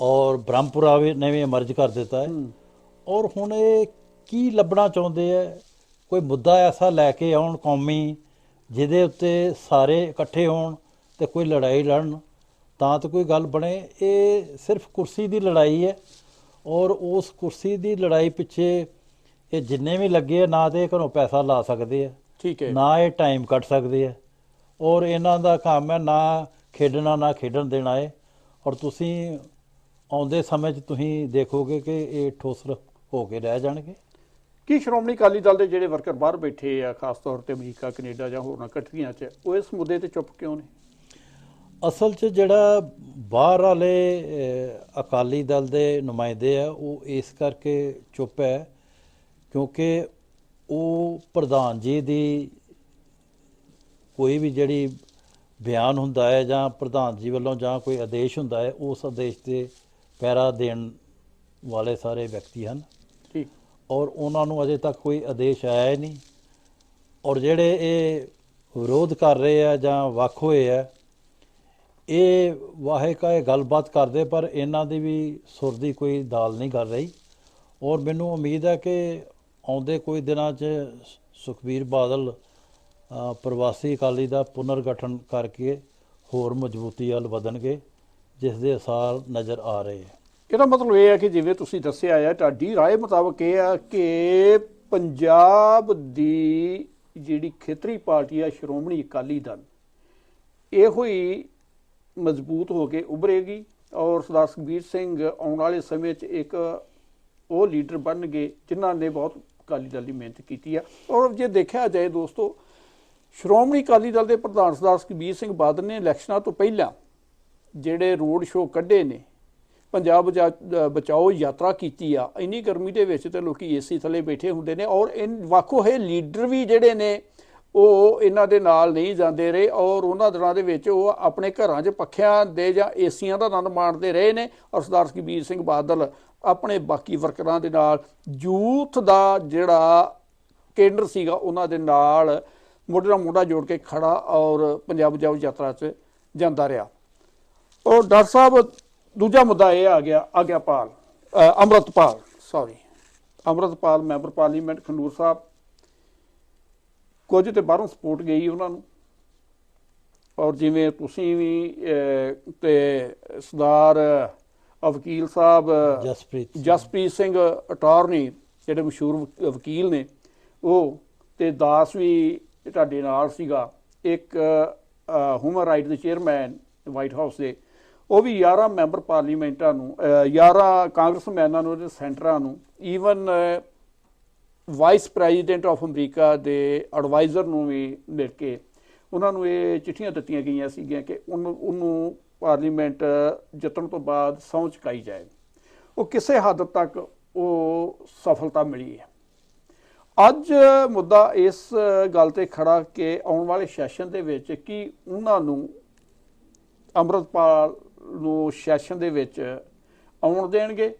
ਔਰ ਬ੍ਰਹਮਪੁਰਾ ਵੀ ਨੇ ਵੀ ਅਮਰਜ ਕਰ ਦਿੱਤਾ ਹੈ। ਹੂੰ। ਔਰ ਹੁਣ ਇਹ ਕੀ ਲੱਭਣਾ ਚਾਹੁੰਦੇ ਆ ਕੋਈ ਮੁੱਦਾ ਐਸਾ ਲੈ ਕੇ ਆਉਣ ਕੌਮੀ ਜਿਹਦੇ ਉੱਤੇ ਸਾਰੇ ਇਕੱਠੇ ਹੋਣ ਤੇ ਕੋਈ ਲੜਾਈ ਲੜਨ ਤਾਂ ਤਾਂ ਕੋਈ ਗੱਲ ਬਣੇ। ਇਹ ਸਿਰਫ ਕੁਰਸੀ ਦੀ ਲੜਾਈ ਹੈ। ਔਰ ਉਸ ਕੁਰਸੀ ਦੀ ਲੜਾਈ ਪਿੱਛੇ ਇਹ ਜਿੰਨੇ ਵੀ ਲੱਗੇ ਆ ਨਾ ਤੇ ਇਹ ਘਰੋਂ ਪੈਸਾ ਲਾ ਸਕਦੇ ਆ। ਠੀਕ ਹੈ। ਨਾ ਇਹ ਟਾਈਮ ਕੱਢ ਸਕਦੇ ਆ। ਔਰ ਇਹਨਾਂ ਦਾ ਕੰਮ ਹੈ ਨਾ ਖੇਡਣਾ ਨਾ ਖੇਡਣ ਦੇਣਾ ਹੈ ਔਰ ਤੁਸੀਂ ਆਉਂਦੇ ਸਮੇਂ 'ਚ ਤੁਸੀਂ ਦੇਖੋਗੇ ਕਿ ਇਹ ਠੋਸਰ ਹੋ ਕੇ ਰਹਿ ਜਾਣਗੇ। ਕੀ ਸ਼੍ਰੋਮਣੀ ਅਕਾਲੀ ਦਲ ਦੇ ਜਿਹੜੇ ਵਰਕਰ ਬਾਹਰ ਬੈਠੇ ਆ ਖਾਸ ਤੌਰ ਤੇ ਅਮਰੀਕਾ ਕੈਨੇਡਾ ਜਾਂ ਹੋਰਨਾਂ ਕੰਟਰੀਆਂ 'ਚ ਉਹ ਇਸ ਮੁੱਦੇ ਤੇ ਚੁੱਪ ਕਿਉਂ ਨੇ? ਅਸਲ 'ਚ ਜਿਹੜਾ ਬਾਹਰ ਵਾਲੇ ਅਕਾਲੀ ਦਲ ਦੇ ਨੁਮਾਇੰਦੇ ਆ ਉਹ ਇਸ ਕਰਕੇ ਚੁੱਪ ਹੈ ਕਿਉਂਕਿ ਉਹ ਪ੍ਰਧਾਨ ਜੀ ਦੀ ਕੋਈ ਵੀ ਜਿਹੜੀ ਬਿਆਨ ਹੁੰਦਾ ਹੈ ਜਾਂ ਪ੍ਰਧਾਨ ਜੀ ਵੱਲੋਂ ਜਾਂ ਕੋਈ ਆਦੇਸ਼ ਹੁੰਦਾ ਹੈ ਉਸ ਆਦੇਸ਼ ਤੇ ਪਹਿਰਾ ਦੇਣ ਵਾਲੇ ਸਾਰੇ ਵਿਅਕਤੀ ਹਨ। ਠੀਕ ਔਰ ਉਹਨਾਂ ਨੂੰ ਅਜੇ ਤੱਕ ਕੋਈ ਆਦੇਸ਼ ਆਇਆ ਹੀ ਨਹੀਂ। ਔਰ ਜਿਹੜੇ ਇਹ ਵਿਰੋਧ ਕਰ ਰਹੇ ਆ ਜਾਂ ਵੱਖ ਹੋਏ ਆ ਇਹ ਵਾਹੇ ਕਾ ਇਹ ਗੱਲਬਾਤ ਕਰਦੇ ਪਰ ਇਹਨਾਂ ਦੀ ਵੀ ਸੁਰ ਦੀ ਕੋਈ ਦਾਲ ਨਹੀਂ ਕਰ ਰਹੀ। ਔਰ ਮੈਨੂੰ ਉਮੀਦ ਹੈ ਕਿ ਆਉਂਦੇ ਕੋਈ ਦਿਨਾਂ 'ਚ ਸੁਖਬੀਰ ਬਾਦਲ ਅ, ਪ੍ਰਵਾਸੀ ਅਕਾਲੀ ਦਾ ਪੁਨਰਗਠਨ ਕਰਕੇ ਹੋਰ ਮਜ਼ਬੂਤੀ ਵੱਲ ਵਧਣਗੇ ਜਿਸ ਦੇ ਅਸਾਰ ਨਜ਼ਰ ਆ ਰਹੇ ਹੈ ਇਹਦਾ ਮਤਲਬ ਇਹ ਹੈ ਕਿ ਜਿਵੇਂ ਤੁਸੀਂ ਦੱਸਿਆ ਆ ਤੁਹਾਡੀ رائے ਮੁਤਾਬਕ ਇਹ ਆ ਕਿ ਪੰਜਾਬ ਦੀ ਜਿਹੜੀ ਖੇਤਰੀ ਪਾਰਟੀ ਆ ਸ਼੍ਰੋਮਣੀ ਅਕਾਲੀ ਦਲ ਇਹੋ ਹੀ ਮਜ਼ਬੂਤ ਹੋ ਕੇ ਉਭਰੇਗੀ ਔਰ ਸਰਦਾਰ ਸੁਖਬੀਰ ਸਿੰਘ ਆਉਣ ਵਾਲੇ ਸਮੇਂ 'ਚ ਇੱਕ ਉਹ ਲੀਡਰ ਬਣਨਗੇ ਜਿਨ੍ਹਾਂ ਨੇ ਬਹੁਤ ਅਕਾਲੀ ਦਲ ਦੀ ਮਿਹਨਤ ਕੀਤੀ ਆ। ਔਰ ਜੇ ਦੇਖਿਆ ਜਾਏ ਦੋਸਤੋ, ਸ਼੍ਰੋਮਣੀ ਅਕਾਲੀ ਦਲ ਦੇ ਪ੍ਰਧਾਨ ਸਰਦਾਰ ਸੁਖਬੀਰ ਸਿੰਘ ਬਾਦਲ ਨੇ ਇਲੈਕਸ਼ਨਾਂ ਤੋਂ ਪਹਿਲਾਂ ਜਿਹੜੇ ਰੋਡ ਸ਼ੋਅ ਕੱਢੇ ਨੇ, ਪੰਜਾਬ ਬਚਾ- ਬਚਾਓ ਯਾਤਰਾ ਕੀਤੀ ਆ, ਇੰਨੀ ਗਰਮੀ ਦੇ ਵਿੱਚ ਤੇ ਲੋਕੀ ਏਸੀ ਥੱਲੇ ਬੈਠੇ ਹੁੰਦੇ ਨੇ ਔਰ ਇਨ ਵਾਕੋ ਹੈ ਲੀਡਰ ਵੀ ਜਿਹੜੇ ਨੇ, ਉਹ ਇਹਨਾਂ ਦੇ ਨਾਲ ਨਹੀਂ ਜਾਂਦੇ ਰਹੇ ਔਰ ਉਹਨਾਂ ਦਿਨਾਂ ਦੇ ਵਿੱਚ ਉਹ ਆਪਣੇ ਘਰਾਂ 'ਚ ਪੱਖਿਆਂ ਦੇ ਜਾਂ ਏਸੀਆਂ ਦਾ ਆਨੰਦ ਮਾਣਦੇ ਰਹੇ ਨੇ ਔਰ ਸਰਦਾਰ ਸੁਖਬੀਰ ਸਿੰਘ ਬਾਦਲ ਆਪਣੇ ਬਾਕੀ ਵਰਕਰਾਂ ਦੇ ਨਾਲ। ਯੂਥ ਦਾ ਜਿਹੜਾ ਕੇਂਦਰ ਸੀਗਾ ਉਹਨਾਂ ਦੇ ਨਾਲ ਮੋਢੇ ਨਾਲ ਮੋਢਾ ਜੋੜ ਕੇ ਖੜਾ ਔਰ ਪੰਜਾਬ ਬਚਾਓ ਯਾਤਰਾ 'ਚ ਜਾਂਦਾ ਰਿਹਾ। ਔਰ ਡਾਕਟਰ ਸਾਹਿਬ ਦੂਜਾ ਮੁੱਦਾ ਇਹ ਆ ਗਿਆ ਆਗਿਆਪਾਲ ਅ, Amritpal sorry Amritpal member parliament Khadoor Sahib. ਕੁਝ ਤੇ ਬਾਹਰੋਂ ਸਪੋਰਟ ਗਈ ਉਹਨਾਂ ਨੂੰ। ਔਰ ਜਿਵੇਂ ਤੁਸੀਂ ਵੀ ਅ, ਤੇ ਸਰਦਾਰ ਵਕੀਲ ਸਾਹਿਬ ਜਸਪ੍ਰੀਤ। ਜਸਪ੍ਰੀਤ ਸਿੰਘ ਅਟਾਰਨੀ ਜਿਹੜੇ ਮਸ਼ਹੂਰ ਵਕ- ਵਕੀਲ ਨੇ ਉਹ ਤੇ ਦਾਸ ਵੀ ਤੁਹਾਡੇ ਨਾਲ ਸੀਗਾ ਇੱਕ ਹਿਊਮਨ ਰਾਈਟ ਦੇ ਚੇਅਰਮੈਨ ਵਾਈਟ ਹਾਊਸ ਦੇ ਉਹ ਵੀ 11 ਮੈਂਬਰ ਪਾਰਲੀਮੈਂਟਾਂ ਨੂੰ ਅ, 11 ਕਾਂਗਰਸਮੈਨਾਂ ਨੂੰ ਤੇ ਸੈਂਟਰਾਂ ਨੂੰ even vice president of America ਦੇ ਐਡਵਾਈਜ਼ਰ ਨੂੰ ਵੀ ਮਿਲ ਕੇ ਉਹਨਾਂ ਨੂੰ ਇਹ ਚਿੱਠੀਆਂ ਦਿੱਤੀਆਂ ਗਈਆਂ ਸੀਗੀਆਂ ਕਿ ਉਹਨੂੰ ਉਹਨੂੰ ਪਾਰਲੀਮੈਂਟ ਜਿੱਤਣ ਤੋਂ ਬਾਅਦ ਸਹੁੰ ਚੁਕਾਈ ਜਾਏ। ਉਹ ਕਿਸੇ ਹੱਦ ਤੱਕ ਉਹ ਸਫਲਤਾ ਮਿਲੀ ਹੈ। ਅੱਜ ਮੁੱਦਾ ਇਸ ਗੱਲ ਤੇ ਖੜਾ ਕਿ ਆਉਣ ਵਾਲੇ ਸੈਸ਼ਨ ਦੇ ਵਿੱਚ ਕੀ ਉਹਨਾਂ ਨੂੰ ਅੰਮ੍ਰਿਤਪਾਲ ਨੂੰ ਸੈਸ਼ਨ ਦੇ ਵਿੱਚ ਆਉਣ ਦੇਣਗੇ?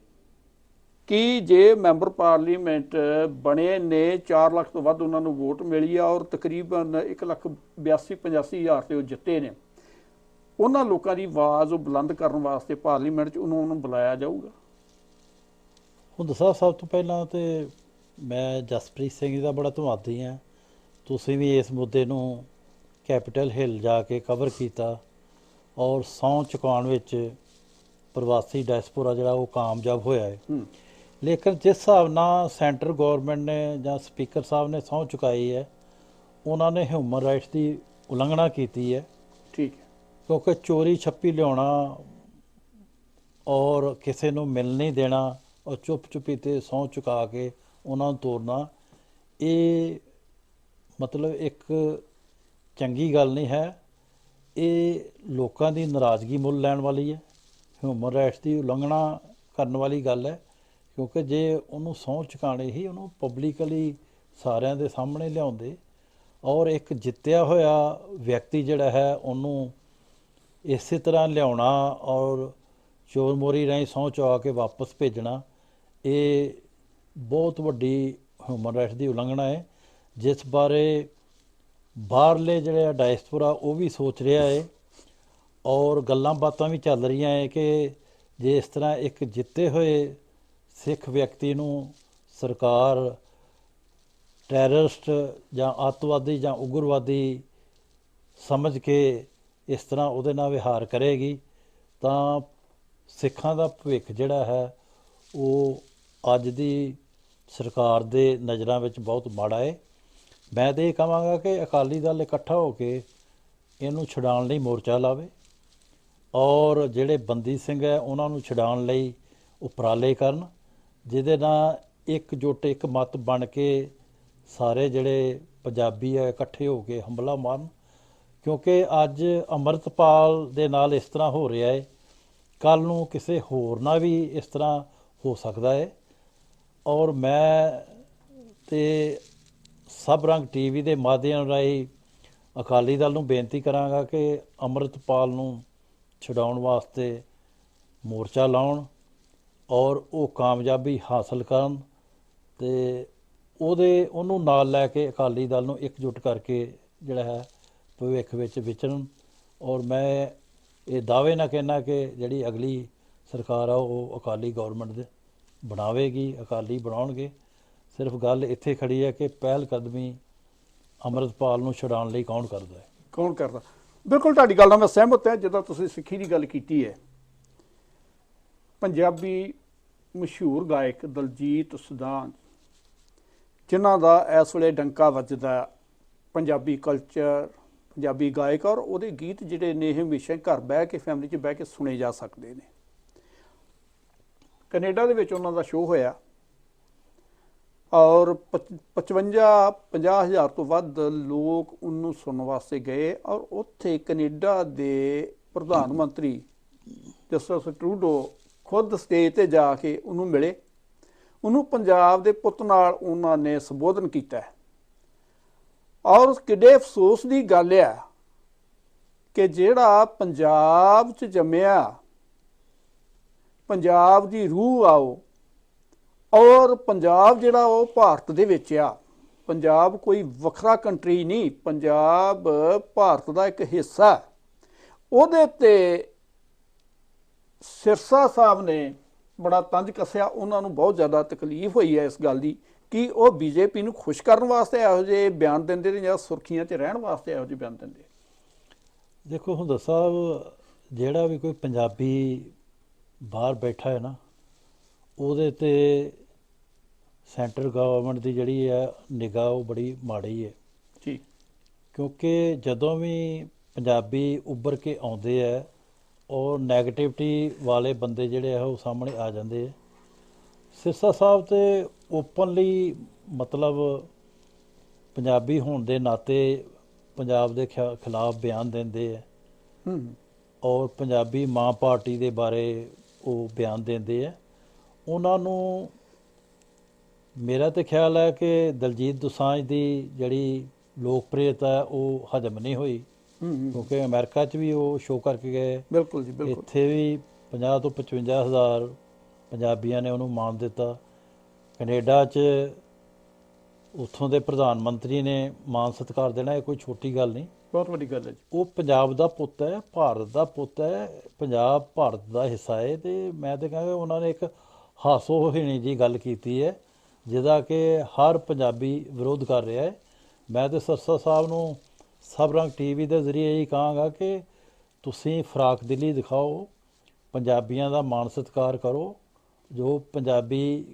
ਕਿ ਜੇ ਮੈਂਬਰ ਪਾਰਲੀਮੈਂਟ ਬਣੇ ਨੇ 4 ਲੱਖ ਤੋਂ ਵੱਧ ਉਹਨਾਂ ਨੂੰ ਵੋਟ ਮਿਲੀ ਆ ਔਰ ਤਕਰੀਬਨ 1 ਲੱਖ 82 85 ਹਜ਼ਾਰ ਤੇ ਉਹ ਜਿੱਤੇ ਨੇ। ਉਹਨਾਂ ਲੋਕਾਂ ਦੀ ਆਵਾਜ਼ ਉਹ ਬੁਲੰਦ ਕਰਨ ਵਾਸਤੇ ਪਾਰਲੀਮੈਂਟ 'ਚ ਉਹਨੂੰ ਉਹਨੂੰ ਬੁਲਾਇਆ ਜਾਊਗਾ। ਹੁਣ ਸਾਹਿਬ ਸਭ ਤੋਂ ਪਹਿਲਾਂ ਤੇ ਮੈਂ ਜਸਪ੍ਰੀਤ ਸਿੰਘ ਜੀ ਦਾ ਬੜਾ ਧੰਨਵਾਦੀ ਹਾਂ। ਤੁਸੀਂ ਵੀ ਇਸ ਮੁੱਦੇ ਨੂੰ ਕੈਪੀਟਲ ਹਿੱਲ ਜਾ ਕੇ ਕਵਰ ਕੀਤਾ ਔਰ ਸਹੁੰ ਚੁਕਾਉਣ ਵਿੱਚ ਪ੍ਰਵਾਸੀ ਡਾਇਸਪੋਰਾ ਜਿਹੜਾ ਉਹ ਕਾਮਯਾਬ ਹੋਇਆ ਹੈ। ਲੇਕਿਨ ਜਿਸ ਹਿਸਾਬ ਨਾਲ ਸੈਂਟਰ ਗਵਰਨਮੈਂਟ ਨੇ ਜਾਂ ਸਪੀਕਰ ਸਾਹਿਬ ਨੇ ਸਹੁੰ ਚੁਕਾਈ ਹੈ ਉਹਨਾਂ ਨੇ ਹਿਊਮਨ ਰਾਈਟਸ ਦੀ ਉਲੰਘਣਾ ਕੀਤੀ ਹੈ। ਕਿਉਂਕਿ ਚੋਰੀ ਛੱਪੀ ਲਿਆਉਣਾ ਔਰ ਕਿਸੇ ਨੂੰ ਮਿਲ ਨਹੀਂ ਦੇਣਾ ਔਰ ਚੁੱਪ ਚੁਪੀ ਤੇ ਸਹੁੰ ਚੁਕਾ ਕੇ ਉਹਨਾਂ ਨੂੰ ਤੋਰਨਾ, ਇਹ ਮਤਲਬ ਇੱਕ ਚੰਗੀ ਗੱਲ ਨਹੀਂ ਹੈ। ਇਹ ਲੋਕਾਂ ਦੀ ਨਾਰਾਜ਼ਗੀ ਮੁੱਲ ਲੈਣ ਵਾਲੀ ਹੈ। ਹਿਊਮਨ ਰਾਈਟਸ ਦੀ ਉਲੰਘਣਾ ਕਰਨ ਵਾਲੀ ਗੱਲ ਹੈ। ਕਿਉਂਕਿ ਜੇ ਉਹਨੂੰ ਸਹੁੰ ਚੁਕਾਣੇ ਹੀ ਉਹਨੂੰ ਪਬਲਿਕਲੀ ਸਾਰਿਆਂ ਦੇ ਸਾਹਮਣੇ ਲਿਆਉਂਦੇ ਔਰ ਇੱਕ ਜਿੱਤਿਆ ਹੋਇਆ ਵਿਅਕਤੀ ਜਿਹੜਾ ਹੈ ਉਹਨੂੰ ਇਸੇ ਤਰ੍ਹਾਂ ਲਿਆਉਣਾ ਔਰ ਚੋਰ ਮੋਰੀ ਰਾਹੀਂ ਸਹੁੰ ਚੁਕਾ ਕੇ ਵਾਪਸ ਭੇਜਣਾ, ਇਹ ਬਹੁਤ ਵੱਡੀ ਹਿਊਮਨ ਰਾਈਟਸ ਦੀ ਉਲੰਘਣਾ ਹੈ। ਜਿਸ ਬਾਰੇ ਬਾਹਰਲੇ ਜਿਹੜੇ ਡਾਇਸਪੋਰਾ ਉਹ ਵੀ ਸੋਚ ਰਿਹਾ ਹੈ ਔਰ ਗੱਲਾਂ ਬਾਤਾਂ ਵੀ ਚੱਲ ਰਹੀਆਂ ਹੈ ਕਿ ਜੇ ਇਸ ਤਰ੍ਹਾਂ ਇੱਕ ਜਿੱਤੇ ਹੋਏ ਸਿੱਖ ਵਿਅਕਤੀ ਨੂੰ ਸਰਕਾਰ ਟੈਰਰਿਸਟ ਜਾਂ ਅੱਤਵਾਦੀ ਜਾਂ ਉਗਰਵਾਦੀ ਸਮਝ ਕੇ ਇਸ ਤਰ੍ਹਾਂ ਉਹਦੇ ਨਾਲ ਵਿਹਾਰ ਕਰੇਗੀ, ਤਾਂ ਸਿੱਖਾਂ ਦਾ ਭਵਿੱਖ ਜਿਹੜਾ ਹੈ, ਉਹ ਅੱਜ ਦੀ ਸਰਕਾਰ ਦੇ ਨਜ਼ਰਾਂ ਵਿੱਚ ਬਹੁਤ ਮਾੜਾ ਹੈ ਮੈਂ ਤੇ ਇਹ ਕਹਾਂਗਾ ਕਿ ਅਕਾਲੀ ਦਲ ਇਕੱਠਾ ਹੋ ਕੇ ਇਹਨੂੰ ਛਡਾਉਣ ਲਈ ਮੋਰਚਾ ਲਾਵੇ ਔਰ ਜਿਹੜੇ ਬੰਦੀ ਸਿੰਘ ਹੈ, ਉਹਨਾਂ ਨੂੰ ਛਡਾਉਣ ਲਈ ਉਪਰਾਲੇ ਕਰਨ, ਜਿਹਦੇ ਨਾਲ ਇੱਕ ਜੁੱਟ, ਇੱਕ ਮਤ ਬਣ ਕੇ ਸਾਰੇ ਜਿਹੜੇ ਪੰਜਾਬੀ ਹੈ ਇਕੱਠੇ ਹੋ ਕੇ ਹਮਲਾ ਮਾਰਨ। ਕਿਉਂਕਿ ਅੱਜ ਅਮਰਤਪਾਲ ਦੇ ਨਾਲ ਇਸ ਤਰ੍ਹਾਂ ਹੋ ਰਿਹਾ ਹੈ। ਕੱਲ ਨੂੰ ਕਿਸੇ ਹੋਰ ਨਾਲ ਵੀ ਇਸ ਤਰ੍ਹਾਂ ਹੋ ਸਕਦਾ ਹੈ। ਔਰ ਮੈਂ ਤੇ ਸਭ ਰੰਗ ਟੀਵੀ ਦੇ ਮਾਧਿਅਮ ਰਾਹੀਂ ਅਕਾਲੀ ਦਲ ਨੂੰ ਬੇਨਤੀ ਕਰਾਂਗਾ ਕਿ ਅਮਰਤਪਾਲ ਨੂੰ ਛਡਾਉਣ ਵਾਸਤੇ ਮੋਰਚਾ ਲਾਉਣ ਔਰ ਉਹ ਕਾਮਯਾਬੀ ਹਾਸਲ ਕਰਨ ਤੇ ਉਹਦੇ, ਉਹਨੂੰ ਨਾਲ ਲੈ ਕੇ ਅਕਾਲੀ ਦਲ ਨੂੰ ਇਕਜੁੱਟ ਕਰਕੇ ਜਿਹੜਾ ਹੈ ਭਵਿੱਖ ਵਿੱਚ ਵਿਚਰਨ। ਔਰ ਮੈਂ ਇਹ ਦਾਅਵੇ ਨਾ ਕਹਿਣਾ ਕਿ ਜਿਹੜੀ ਅਗਲੀ ਸਰਕਾਰ ਆ, ਉਹ ਅਕਾਲੀ ਗਵਰਨਮੈਂਟ ਦੇ ਬਣਾਵੇਗੀ, ਅਕਾਲੀ ਬਣਾਉਣਗੇ। ਸਿਰਫ ਗੱਲ ਇੱਥੇ ਖੜੀ ਹੈ ਕਿ ਪਹਿਲ ਕਦਮੀ ਅਮਰਤਪਾਲ ਨੂੰ ਛਡਾਉਣ ਲਈ ਕੌਣ ਕਰਦਾ ਹੈ? ਕੌਣ ਕਰਦਾ? ਬਿਲਕੁਲ ਤੁਹਾਡੀ ਗੱਲ ਨਾਲ ਮੈਂ ਸਹਿਮਤ ਹਾਂ, ਜਦੋਂ ਤੁਸੀਂ ਸਿੱਖੀ ਦੀ ਗੱਲ ਕੀਤੀ ਹੈ। ਪੰਜਾਬੀ ਮਸ਼ਹੂਰ ਗਾਇਕ ਦਲਜੀਤ ਸੁਦਾਨ ਜਿਨ੍ਹਾਂ ਦਾ ਇਸ ਵੇਲੇ ਡੰਕਾ ਵੱਜਦਾ ਪੰਜਾਬੀ ਕਲਚਰ ਪੰਜਾਬੀ ਗਾਇਕ ਔਰ ਉਹਦੇ ਗੀਤ ਜਿਹੜੇ ਨੇ ਇਹ ਹਮੇਸ਼ਾ ਘਰ ਬਹਿ ਕੇ ਫੈਮਿਲੀ 'ਚ ਬਹਿ ਕੇ ਸੁਣੇ ਜਾ ਸਕਦੇ ਨੇ। ਕੈਨੇਡਾ ਦੇ ਵਿੱਚ ਉਹਨਾਂ ਦਾ ਸ਼ੋਅ ਹੋਇਆ ਔਰ 55 50000 ਤੋਂ ਵੱਧ ਲੋਕ ਉਹਨੂੰ ਸੁਣਨ ਵਾਸਤੇ ਗਏ ਔਰ ਉੱਥੇ ਕੈਨੇਡਾ ਦੇ ਪ੍ਰਧਾਨ ਮੰਤਰੀ ਜਸਟਿਸ ਟਰੂਡੋ ਖੁਦ ਸਟੇਜ ਤੇ ਜਾ ਕੇ ਉਹਨੂੰ ਮਿਲੇ। ਉਹਨੂੰ ਪੰਜਾਬ ਦੇ ਪੁੱਤ ਨਾਲ ਉਹਨਾਂ ਨੇ ਸੰਬੋਧਨ ਕੀਤਾ। ਔਰ ਕਿੱਡੇ ਅਫਸੋਸ ਦੀ ਗੱਲ ਆ ਕਿ ਜਿਹੜਾ ਪੰਜਾਬ 'ਚ ਜੰਮਿਆ, ਪੰਜਾਬ ਦੀ ਰੂਹ ਆਓ ਔਰ ਪੰਜਾਬ ਜਿਹੜਾ ਉਹ ਭਾਰਤ ਦੇ ਵਿੱਚ ਆ। ਪੰਜਾਬ ਕੋਈ ਵੱਖਰਾ ਕੰਟਰੀ ਨਹੀਂ, ਪੰਜਾਬ ਭਾਰਤ ਦਾ ਇੱਕ ਹਿੱਸਾ। ਉਹਦੇ ਤੇ ਸਿਰਸਾ ਸਾਹਿਬ ਨੇ ਬੜਾ ਤੰਜ ਕੱਸਿਆ, ਉਹਨਾਂ ਨੂੰ ਬਹੁਤ ਜ਼ਿਆਦਾ ਤਕਲੀਫ ਹੋਈ ਹੈ ਇਸ ਗੱਲ ਦੀ। ਕਿ ਉਹ ਬੀਜੇਪੀ ਨੂੰ ਖੁਸ਼ ਕਰਨ ਵਾਸਤੇ ਇਹੋ ਜਿਹੇ ਬਿਆਨ ਦਿੰਦੇ ਨੇ ਜਾਂ ਸੁਰਖੀਆਂ 'ਚ ਰਹਿਣ ਵਾਸਤੇ ਇਹੋ ਜਿਹੇ ਬਿਆਨ ਦਿੰਦੇ? ਦੇਖੋ ਹੁੰਦਾ ਸਾਹਿਬ ਜਿਹੜਾ ਵੀ ਕੋਈ ਪੰਜਾਬੀ ਬਾਹਰ ਬੈਠਾ ਹੈ ਨਾ ਉਹਦੇ ਤੇ ਸੈਂਟਰ ਗਵਰਨਮੈਂਟ ਦੀ ਜਿਹੜੀ ਹੈ ਨਿਗਾਹ ਉਹ ਬੜੀ ਮਾੜੀ ਹੈ। ਜੀ। ਕਿਉਂਕਿ ਜਦੋਂ ਵੀ ਪੰਜਾਬੀ ਉੱਭਰ ਕੇ ਆਉਂਦੇ ਆ ਔਰ 네ਗੇਟਿਵਿਟੀ ਵਾਲੇ ਬੰਦੇ ਜਿਹੜੇ ਆ ਉਹ ਸਾਹਮਣੇ ਆ ਜਾਂਦੇ ਆ ਸਿਰਸਾ ਸਾਹਿਬ ਤੇ ਓਪਨਲੀ ਮਤਲਬ ਪੰਜਾਬੀ ਹੋਣ ਦੇ ਨਾਤੇ ਪੰਜਾਬ ਦੇ ਖਿਲਾਫ ਬਿਆਨ ਦਿੰਦੇ ਆ। ਹੂੰ। ਔਰ ਪੰਜਾਬੀ ਮਾਂ ਪਾਰਟੀ ਦੇ ਬਾਰੇ ਉਹ ਬਿਆਨ ਦਿੰਦੇ ਆ। ਉਹਨਾਂ ਨੂੰ ਮੇਰਾ ਤੇ ਖਿਆਲ ਹੈ ਕਿ ਦਲਜੀਤ ਦੋਸਾਂਝ ਦੀ ਜਿਹੜੀ ਲੋਕਪ੍ਰਿਯਤਾ ਹੈ ਉਹ ਹਜਮ ਨਹੀਂ ਹੋਈ। ਹੂੰ ਹੂੰ। ਕਿਉਂਕਿ ਅਮਰੀਕਾ 'ਚ ਵੀ ਉਹ ਸ਼ੋਅ ਕਰਕੇ ਗਏ। ਬਿਲਕੁਲ ਜੀ ਬਿਲਕੁਲ। ਇੱਥੇ ਵੀ 50 ਤੋਂ 55 ਹਜ਼ਾਰ ਪੰਜਾਬੀਆਂ ਨੇ ਉਹਨੂੰ ਮਾਣ ਦਿੱਤਾ। ਕੈਨੇਡਾ 'ਚ ਉੱਥੋਂ ਦੇ ਪ੍ਰਧਾਨ ਮੰਤਰੀ ਨੇ ਮਾਣ ਸਤਿਕਾਰ ਦੇਣਾ ਇਹ ਕੋਈ ਛੋਟੀ ਗੱਲ ਨਹੀਂ। ਬਹੁਤ ਵੱਡੀ ਗੱਲ ਹੈ ਜੀ। ਉਹ ਪੰਜਾਬ ਦਾ ਪੁੱਤ ਹੈ ਭਾਰਤ ਦਾ ਪੁੱਤ ਹੈ ਪੰਜਾਬ ਭਾਰਤ ਦਾ ਹਿੱਸਾ ਹੈ ਤੇ ਮੈਂ ਤੇ ਕਹਾਂਗਾ ਉਹਨਾਂ ਨੇ ਇੱਕ ਹਾਸੋਹੀਣੀ ਜੀ ਗੱਲ ਕੀਤੀ ਹੈ ਜਿਹਦਾ ਕਿ ਹਰ ਪੰਜਾਬੀ ਵਿਰੋਧ ਕਰ ਰਿਹਾ ਹੈ। ਮੈਂ ਤੇ ਸਰਸਾ ਸਾਹਿਬ ਨੂੰ ਸਭ ਰੰਗ ਟੀਵੀ ਦੇ ਜ਼ਰੀਏ ਇਹ ਕਹਾਂਗਾ ਕਿ ਤੁਸੀਂ ਫਰਾਕ ਦਿਲੀ ਦਿਖਾਓ ਪੰਜਾਬੀਆਂ ਦਾ ਮਾਣ ਸਤਿਕਾਰ ਕਰੋ ਜੋ ਪੰਜਾਬੀ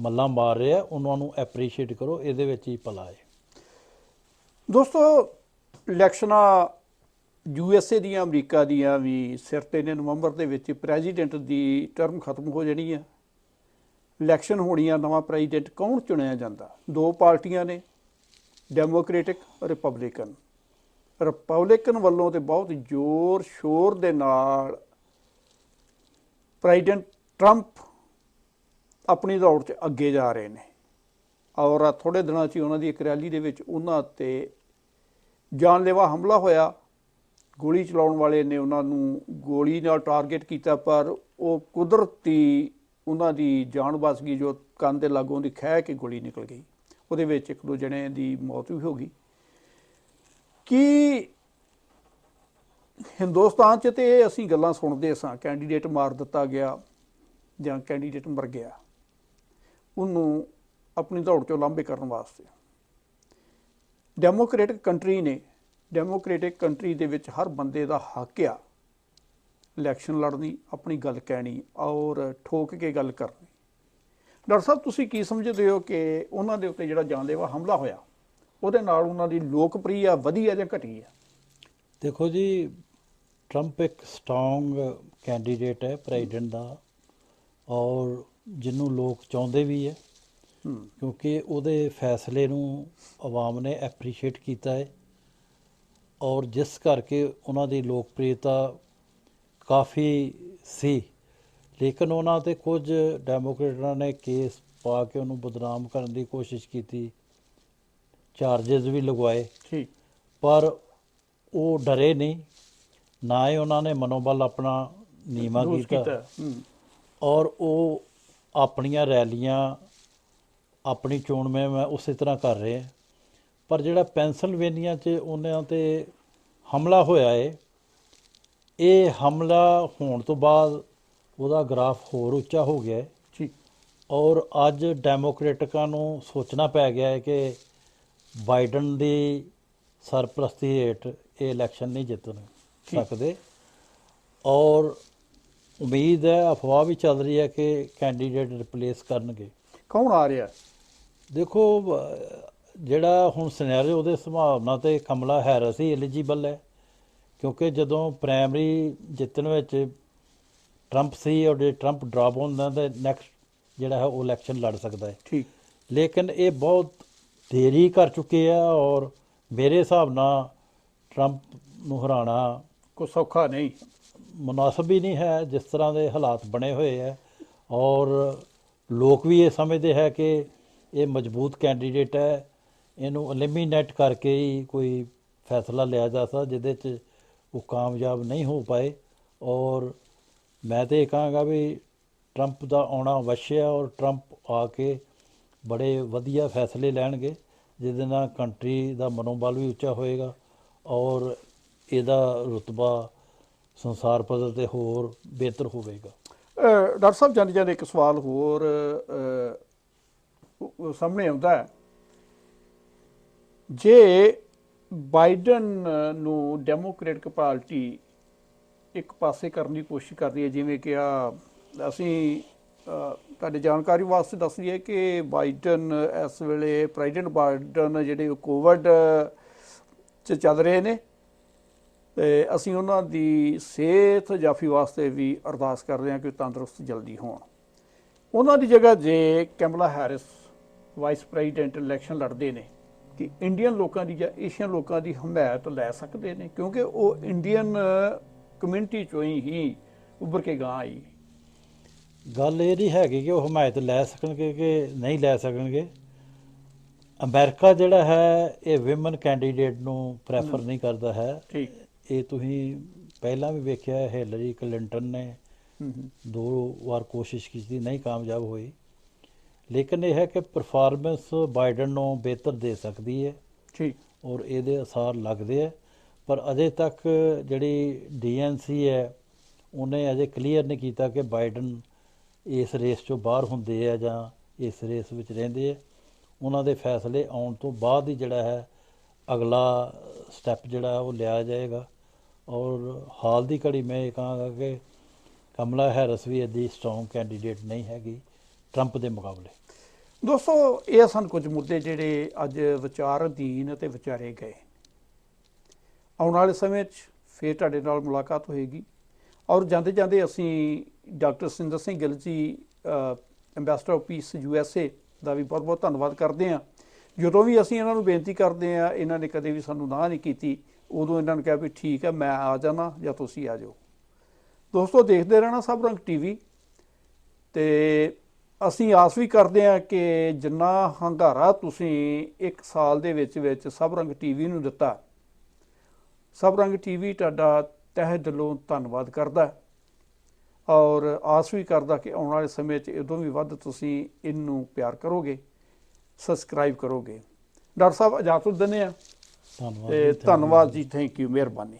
ਮੱਲਾਂ ਮਾਰ ਰਿਹਾ ਉਹਨਾਂ ਨੂੰ ਐਪਰੀਸ਼ੀਏਟ ਕਰੋ, ਇਹਦੇ ਵਿੱਚ ਹੀ ਭਲਾ ਹੈ। ਦੋਸਤੋ, ਇਲੈਕਸ਼ਨਾਂ ਯੂ ਐੱਸ ਏ ਦੀਆਂ, ਅਮਰੀਕਾ ਦੀਆਂ ਵੀ ਸਿਰ ਤੇ ਨੇ, ਨਵੰਬਰ ਦੇ ਵਿੱਚ ਪ੍ਰੈਜ਼ੀਡੈਂਟ ਦੀ ਟਰਮ ਖਤਮ ਹੋ ਜਾਣੀ ਹੈ ਇਲੈਕਸ਼ਨ ਹੋਣੀ ਆ ਨਵਾਂ ਪ੍ਰੈਜ਼ੀਡੈਂਟ ਕੌਣ ਚੁਣਿਆ ਜਾਂਦਾ? ਦੋ ਪਾਰਟੀਆਂ ਨੇ, ਡੈਮੋਕ੍ਰੈਟਿਕ, ਰਿਪਬਲਿਕਨ। ਰਿਪਬਲਿਕਨ ਵੱਲੋਂ ਤੇ ਬਹੁਤ ਜ਼ੋਰ ਸ਼ੋਰ ਦੇ ਨਾਲ ਪ੍ਰੈਜ਼ੀਡੈਂਟ ਟਰੰਪ ਆਪਣੀ ਦੌੜ 'ਚ ਅੱਗੇ ਜਾ ਰਹੇ ਨੇ। ਔਰ ਥੋੜੇ ਦਿਨਾਂ 'ਚ ਉਹਨਾਂ ਦੀ ਇੱਕ ਰੈਲੀ ਦੇ ਵਿੱਚ ਉਹਨਾਂ ਤੇ ਜਾਨਲੇਵਾ ਹਮਲਾ ਹੋਇਆ। ਗੋਲੀ ਚਲਾਉਣ ਵਾਲੇ ਨੇ ਉਹਨਾਂ ਨੂੰ ਗੋਲੀ ਨਾਲ ਟਾਰਗੇਟ ਕੀਤਾ, ਪਰ ਉਹ ਕੁਦਰਤੀ ਉਹਨਾਂ ਦੀ ਜਾਨ ਬਚ ਗਈ, ਜੋ ਕੰਨ ਦੇ ਲਾਗੋਂ ਦੀ ਖਹਿ ਕੇ ਗੋਲੀ ਨਿਕਲ ਗਈ। ਉਹਦੇ ਵਿੱਚ ਇੱਕ ਦੋ ਜਣੇ ਦੀ ਮੌਤ ਵੀ ਹੋ ਗਈ। ਕੀ ਹਿੰਦੁਸਤਾਨ 'ਚ ਤੇ ਇਹ ਅਸੀਂ ਗੱਲਾਂ ਸੁਣਦੇ ਸਾਂ, ਕੈਂਡੀਡੇਟ ਮਾਰ ਦਿੱਤਾ ਗਿਆ ਜਾਂ ਕੈਂਡੀਡੇਟ ਮਰ ਗਿਆ? ਉਹਨੂੰ ਆਪਣੀ ਦੌੜ ਚੋਂ ਲਾਂਭੇ ਕਰਨ ਵਾਸਤੇ। ਡੈਮੋਕ੍ਰੈਟਿਕ ਕੰਟਰੀ ਨੇ ਡੈਮੋਕ੍ਰੈਟਿਕ ਕੰਟਰੀ ਦੇ ਵਿੱਚ ਹਰ ਬੰਦੇ ਦਾ ਹੱਕ ਆ। ਇਲੈਕਸ਼ਨ ਲੜਨੀ, ਆਪਣੀ ਗੱਲ ਕਹਿਣੀ ਔਰ ਠੋਕ ਕੇ ਗੱਲ ਕਰਨੀ। ਡਾਕਟਰ ਸਾਹਿਬ, ਤੁਸੀਂ ਕੀ ਸਮਝਦੇ ਹੋ ਕਿ ਉਹਨਾਂ ਦੇ ਉੱਤੇ ਜਿਹੜਾ ਜਾਨਲੇਵਾ ਹਮਲਾ ਹੋਇਆ, ਉਹਦੇ ਨਾਲ ਉਹਨਾਂ ਦੀ ਲੋਕਪ੍ਰਿਯਤਾ ਵਧੀ ਆ ਜਾਂ ਘਟੀ ਹੈ ਦੇਖੋ ਜੀ ਟਰੰਪ ਇੱਕ ਸਟਰੋਂਗ ਕੈਂਡੀਡੇਟ ਹੈ ਪ੍ਰੈਜ਼ੀਡੈਂਟ ਦਾ। ਔਰ ਜਿਹਨੂੰ ਲੋਕ ਚਾਹੁੰਦੇ ਵੀ ਹੈ ਕਿਉਂਕਿ ਉਹਦੇ ਫੈਸਲੇ ਨੂੰ ਆਵਾਮ ਨੇ ਐਪਰੀਸ਼ੀਏਟ ਕੀਤਾ ਹੈ ਔਰ ਜਿਸ ਕਰਕੇ ਉਹਨਾਂ ਦੀ ਲੋਕਪ੍ਰਿਯਤਾ ਕਾਫੀ ਸੀ। ਲੇਕਿਨ ਉਹਨਾਂ ਤੇ ਕੁਝ ਡੈਮੋਕ੍ਰੇਟਾਂ ਨੇ ਕੇਸ ਪਾ ਕੇ ਉਹਨੂੰ ਬਦਨਾਮ ਕਰਨ ਦੀ ਕੋਸ਼ਿਸ਼ ਕੀਤੀ ਚਾਰजेस ਵੀ ਲਗਵਾਏ। ਠੀਕ। ਪਰ ਉਹ ਡਰੇ ਨਹੀਂ ਨਾ ਹੀ ਉਹਨਾਂ ਨੇ ਮਨੋਬਲ ਆਪਣਾ ਨੀਵਾ ਲੂਜ਼ ਕੀਤਾ। ਔਰ ਉਹ ਆਪਣੀਆਂ ਰੈਲੀਆਂ ਆਪਣੀ ਚੋਣ ਮੁਹਿੰਮ ਹੈ ਉਸੇ ਤਰ੍ਹਾਂ ਕਰ ਰਹੇ ਹੈ। ਪਰ ਜਿਹੜਾ ਪੈਂਸਲਵੇਨੀਆ 'ਚ ਉਹਨਾਂ ਤੇ ਹਮਲਾ ਹੋਇਆ ਹੈ ਇਹ ਹਮਲਾ ਹੋਣ ਤੋਂ ਬਾਅਦ ਉਹਦਾ ਗ੍ਰਾਫ ਹੋਰ ਉੱਚਾ ਹੋ ਗਿਆ ਠੀਕ ਔਰ ਅੱਜ ਡੈਮੋਕ੍ਰੇਟਿਕਾਂ ਨੂੰ ਸੋਚਣਾ ਪੈ ਗਿਆ ਹੈ ਕਿ ਬਾਈਡਨ ਦੀ ਸਰਪ੍ਰਸਤੀ ਹੇਠ ਇਹ ਇਲੈਕਸ਼ਨ ਨਹੀਂ ਜਿੱਤ ਠੀਕ। ਸਕਦੇ। ਔਰ ਉਮੀਦ ਹੈ ਅਫਵਾਹ ਵੀ ਚੱਲ ਰਹੀ ਹੈ ਕਿ ਕੈਂਡੀਡੇਟ ਰਿਪਲੇਸ ਕਰਨਗੇ। ਕੌਣ ਆ ਰਿਹਾ? ਦੇਖੋ ਜਿਹੜਾ ਹੁਣ ਸਿਨੈਰੀਓ ਉਹਦੇ ਸੰਭਾਵਨਾ ਤੇ ਕਮਲਾ ਹੈਰਿਸ ਹੀ ਐਲੀਜੀਬਲ ਹੈ ਕਿਉਂਕਿ ਜਦੋਂ ਪ੍ਰਾਇਮਰੀ ਜਿੱਤਣ ਵਿੱਚ ਟਰੰਪ ਸੀ ਔਰ ਜੇ ਟਰੰਪ ਡਰਾਪ ਹੁੰਦਾ ਤਾਂ ਨੈਕਸਟ ਜਿਹੜਾ ਹੈ ਉਹ ਇਲੈਕਸ਼ਨ ਲੜ ਸਕਦਾ ਹੈ। ਠੀਕ। ਲੇਕਿਨ ਇਹ ਬਹੁਤ ਦੇਰੀ ਕਰ ਚੁੱਕੇ ਆ ਔਰ ਮੇਰੇ ਹਿਸਾਬ ਨਾਲ ਟਰੰਪ ਨੂੰ ਹਰਾਣਾ ਕੋ ਸੌਖਾ ਨਹੀਂ। ਮੁਨਾਸਬ ਹੀ ਨਹੀਂ ਹੈ ਜਿਸ ਤਰ੍ਹਾਂ ਦੇ ਹਾਲਾਤ ਬਣੇ ਹੋਏ ਹੈ। ਔਰ ਲੋਕ ਵੀ ਇਹ ਸਮਝਦੇ ਹੈ ਕਿ ਇਹ ਮਜ਼ਬੂਤ ਕੈਂਡੀਡੇਟ ਹੈ। ਇਹਨੂੰ ਐਲੀਮੀਨੇਟ ਕਰਕੇ ਹੀ ਕੋਈ ਫੈਸਲਾ ਲਿਆ ਜਾ ਸਕਦਾ ਜਿਹਦੇ 'ਚ ਉਹ ਕਾਮਯਾਬ ਨਹੀਂ ਹੋ ਪਾਏ। ਔਰ ਮੈਂ ਤੇ ਇਹ ਕਹਾਂਗਾ ਵੀ ਟਰੰਪ ਦਾ ਆਉਣਾ ਅਵශ්‍ය ਹੈ ਔਰ ਟਰੰਪ ਆ ਕੇ ਬੜੇ ਵਧੀਆ ਫੈਸਲੇ ਲੈਣਗੇ, ਜਿਹਦੇ ਨਾਲ ਕੰਟਰੀ ਦਾ ਮਨੋਬਲ ਵੀ ਉੱਚਾ ਹੋਏਗਾ। ਔਰ ਇਹਦਾ ਰੁਤਬਾ ਸੰਸਾਰ ਪੱਧਰ ਤੇ ਹੋਰ ਬਿਹਤਰ ਹੋਵੇਗਾ। ਡਾਕਟਰ ਸਾਹਿਬ ਜਾਂਦੇ ਜਾਂਦੇ ਇੱਕ ਸਵਾਲ ਹੋਰ ਸਾਹਮਣੇ ਆਉਂਦਾ ਹੈ। ਜੇ ਬਾਈਡਨ ਨੂੰ ਡੈਮੋਕ੍ਰੈਟਿਕ ਪਾਰਟੀ ਇੱਕ ਪਾਸੇ ਕਰਨ ਦੀ ਕੋਸ਼ਿਸ਼ ਕਰਦੀ ਹੈ ਜਿਵੇਂ ਕਿ ਆ ਅਸੀਂ ਅਹ, ਤੁਹਾਡੇ ਜਾਣਕਾਰੀ ਵਾਸਤੇ ਦੱਸ ਦਈਏ ਕਿ ਬਾਈਡਨ ਇਸ ਵੇਲੇ ਪ੍ਰੈਜ਼ੀਡੈਂਟ ਬਾਈਡਨ ਜਿਹੜੇ ਕੋਵਿਡ ਚ ਚੱਲ ਰਹੇ ਨੇ ਤੇ ਅਸੀਂ ਉਹਨਾਂ ਦੀ ਸਿਹਤ ਜਾਫੀ ਵਾਸਤੇ ਵੀ ਅਰਦਾਸ ਕਰ ਰਹੇ ਹਾਂ ਕਿ ਤੰਦਰੁਸਤ ਜਲਦੀ ਹੋਣ। ਉਹਨਾਂ ਦੀ ਜਗ੍ਹਾ ਜੇ Kamala Harris vice president election ਲੜਦੇ ਨੇ ਕਿ ਇੰਡੀਅਨ ਲੋਕਾਂ ਦੀ ਜਾਂ ਏਸ਼ੀਅਨ ਲੋਕਾਂ ਦੀ ਹਮਾਇਤ ਲੈ ਸਕਦੇ ਨੇ ਕਿਉਂਕਿ ਉਹ ਇੰਡੀਅਨ ਕਮਿਊਨਿਟੀ ਚੋਂ ਹੀ ਉੱਭਰ ਕੇ ਗਾਂ ਆਈ ਗੱਲ ਇਹ ਨਹੀਂ ਹੈਗੀ ਕਿ ਉਹ ਹਮਾਇਤ ਲੈ ਸਕਣਗੇ ਕਿ ਨਹੀਂ ਲੈ ਸਕਣਗੇ। ਅਮਰੀਕਾ ਜਿਹੜਾ ਹੈ ਇਹ ਵਿਮਨ ਕੈਂਡੀਡੇਟ ਨੂੰ ਪ੍ਰੈਫਰ ਨਹੀਂ ਕਰਦਾ ਹੈ। ਠੀਕ। ਇਹ ਤੁਸੀਂ ਪਹਿਲਾਂ ਵੀ ਵੇਖਿਆ ਹੈ, ਹਿਲਰੀ ਕਲਿੰਟਨ ਨੇ ਦੋ ਵਾਰ ਕੋਸ਼ਿਸ਼ ਕੀਤੀ ਨਹੀਂ ਕਾਮਯਾਬ ਹੋਈ। ਲੇਕਿਨ ਇਹ ਹੈ ਕਿ ਪਰਫਾਰਮੈਂਸ ਬਾਈਡਨ ਨੂੰ ਬਿਹਤਰ ਦੇ ਸਕਦੀ ਹੈ ਠੀਕ ਔਰ ਇਹਦੇ ਅਸਾਰ ਲੱਗਦੇ ਆ ਪਰ ਅਜੇ ਤੱਕ ਜਿਹੜੀ ਡੀਐਨਸੀ ਹੈ ਉਹਨੇ ਅਜੇ ਕਲੀਅਰ ਨਹੀਂ ਕੀਤਾ ਕਿ ਬਾਈਡਨ ਇਸ ਰੇਸ ਚੋਂ ਬਾਹਰ ਹੁੰਦੇ ਆ ਜਾਂ ਇਸ ਰੇਸ ਵਿੱਚ ਰਹਿੰਦੇ ਆ ਉਹਨਾਂ ਦੇ ਫੈਸਲੇ ਆਉਣ ਤੋਂ ਬਾਅਦ ਹੀ ਜਿਹੜਾ ਹੈ ਅਗਲਾ ਸਟੈਪ ਜਿਹੜਾ ਉਹ ਲਿਆ ਜਾਏਗਾ। ਔਰ ਹਾਲ ਦੀ ਘੜੀ ਮੈਂ ਇਹ ਕਹਾਂਗਾ ਕਿ ਕਮਲਾ ਹੈਰਸ ਵੀ ਇਹਦੀ ਸਟਰੋਂਗ ਕੈਂਡੀਡੇਟ ਨਹੀਂ ਹੈਗੀ ਟਰੰਪ ਦੇ ਮੁਕਾਬਲੇ। ਦੋਸਤੋ, ਇਹ ਸਨ ਕੁਝ ਮੁੱਦੇ ਜਿਹੜੇ ਅੱਜ ਵਿਚਾਰ ਅਧੀਨ ਅਤੇ ਵਿਚਾਰੇ ਗਏ। ਆਉਣ ਵਾਲੇ ਸਮੇਂ 'ਚ ਫੇਰ ਤੁਹਾਡੇ ਨਾਲ ਮੁਲਾਕਾਤ ਹੋਏਗੀ। ਔਰ ਜਾਂਦੇ ਜਾਂਦੇ ਅਸੀਂ doctor Sinder Singh Gill ji ambassador of peace ਏ ਦਾ ਵੀ ਬਹੁਤ ਬਹੁਤ ਧੰਨਵਾਦ ਕਰਦੇ ਹਾਂ। ਜਦੋਂ ਵੀ ਅਸੀਂ ਇਹਨਾਂ ਨੂੰ ਬੇਨਤੀ ਕਰਦੇ ਹਾਂ, ਇਹਨਾਂ ਨੇ ਕਦੇ ਵੀ ਸਾਨੂੰ ਨਾ ਨਹੀਂ ਕੀਤੀ ਉਦੋਂ ਇਹਨਾਂ ਨੇ ਕਿਹਾ ਵੀ ਠੀਕ ਹੈ, ਮੈਂ ਆ ਜਾਣਾ ਜਾਂ ਤੁਸੀਂ ਆ ਜਾਓ। ਦੋਸਤੋ, ਦੇਖਦੇ ਰਹਿਣਾ ਸਭ ਰੰਗ ਟੀਵੀ ਤੇ ਅਸੀਂ ਆਸ ਵੀ ਕਰਦੇ ਹਾਂ ਕਿ ਜਿੰਨਾ ਹੰਗਾਰਾ ਤੁਸੀਂ ਇੱਕ ਸਾਲ ਦੇ ਵਿੱਚ ਵਿੱਚ ਸਭ ਰੰਗ ਟੀਵੀ ਨੂੰ ਦਿੱਤਾ, ਸਭ ਰੰਗ ਟੀਵੀ ਤੁਹਾਡਾ ਤਹਿ ਦਿਲੋਂ ਧੰਨਵਾਦ ਕਰਦਾ ਔਰ ਆਸ ਵੀ ਕਰਦਾ ਕਿ ਆਉਣ ਵਾਲੇ ਸਮੇਂ 'ਚ ਇਦੋਂ ਵੀ ਵੱਧ ਤੁਸੀਂ ਇਹਨੂੰ ਪਿਆਰ ਕਰੋਗੇ ਸਬਸਕ੍ਰਾਈਬ ਕਰੋਗੇ। ਡਾਕਟਰ ਸਾਹਿਬ ਇਜਾਜ਼ਤ ਦਿੰਦੇ ਆ ਧੰਨਵਾਦ ਤੇ ਜੀ ਥੈਂਕ ਯੂ ਮਿਹਰਬਾਨੀ।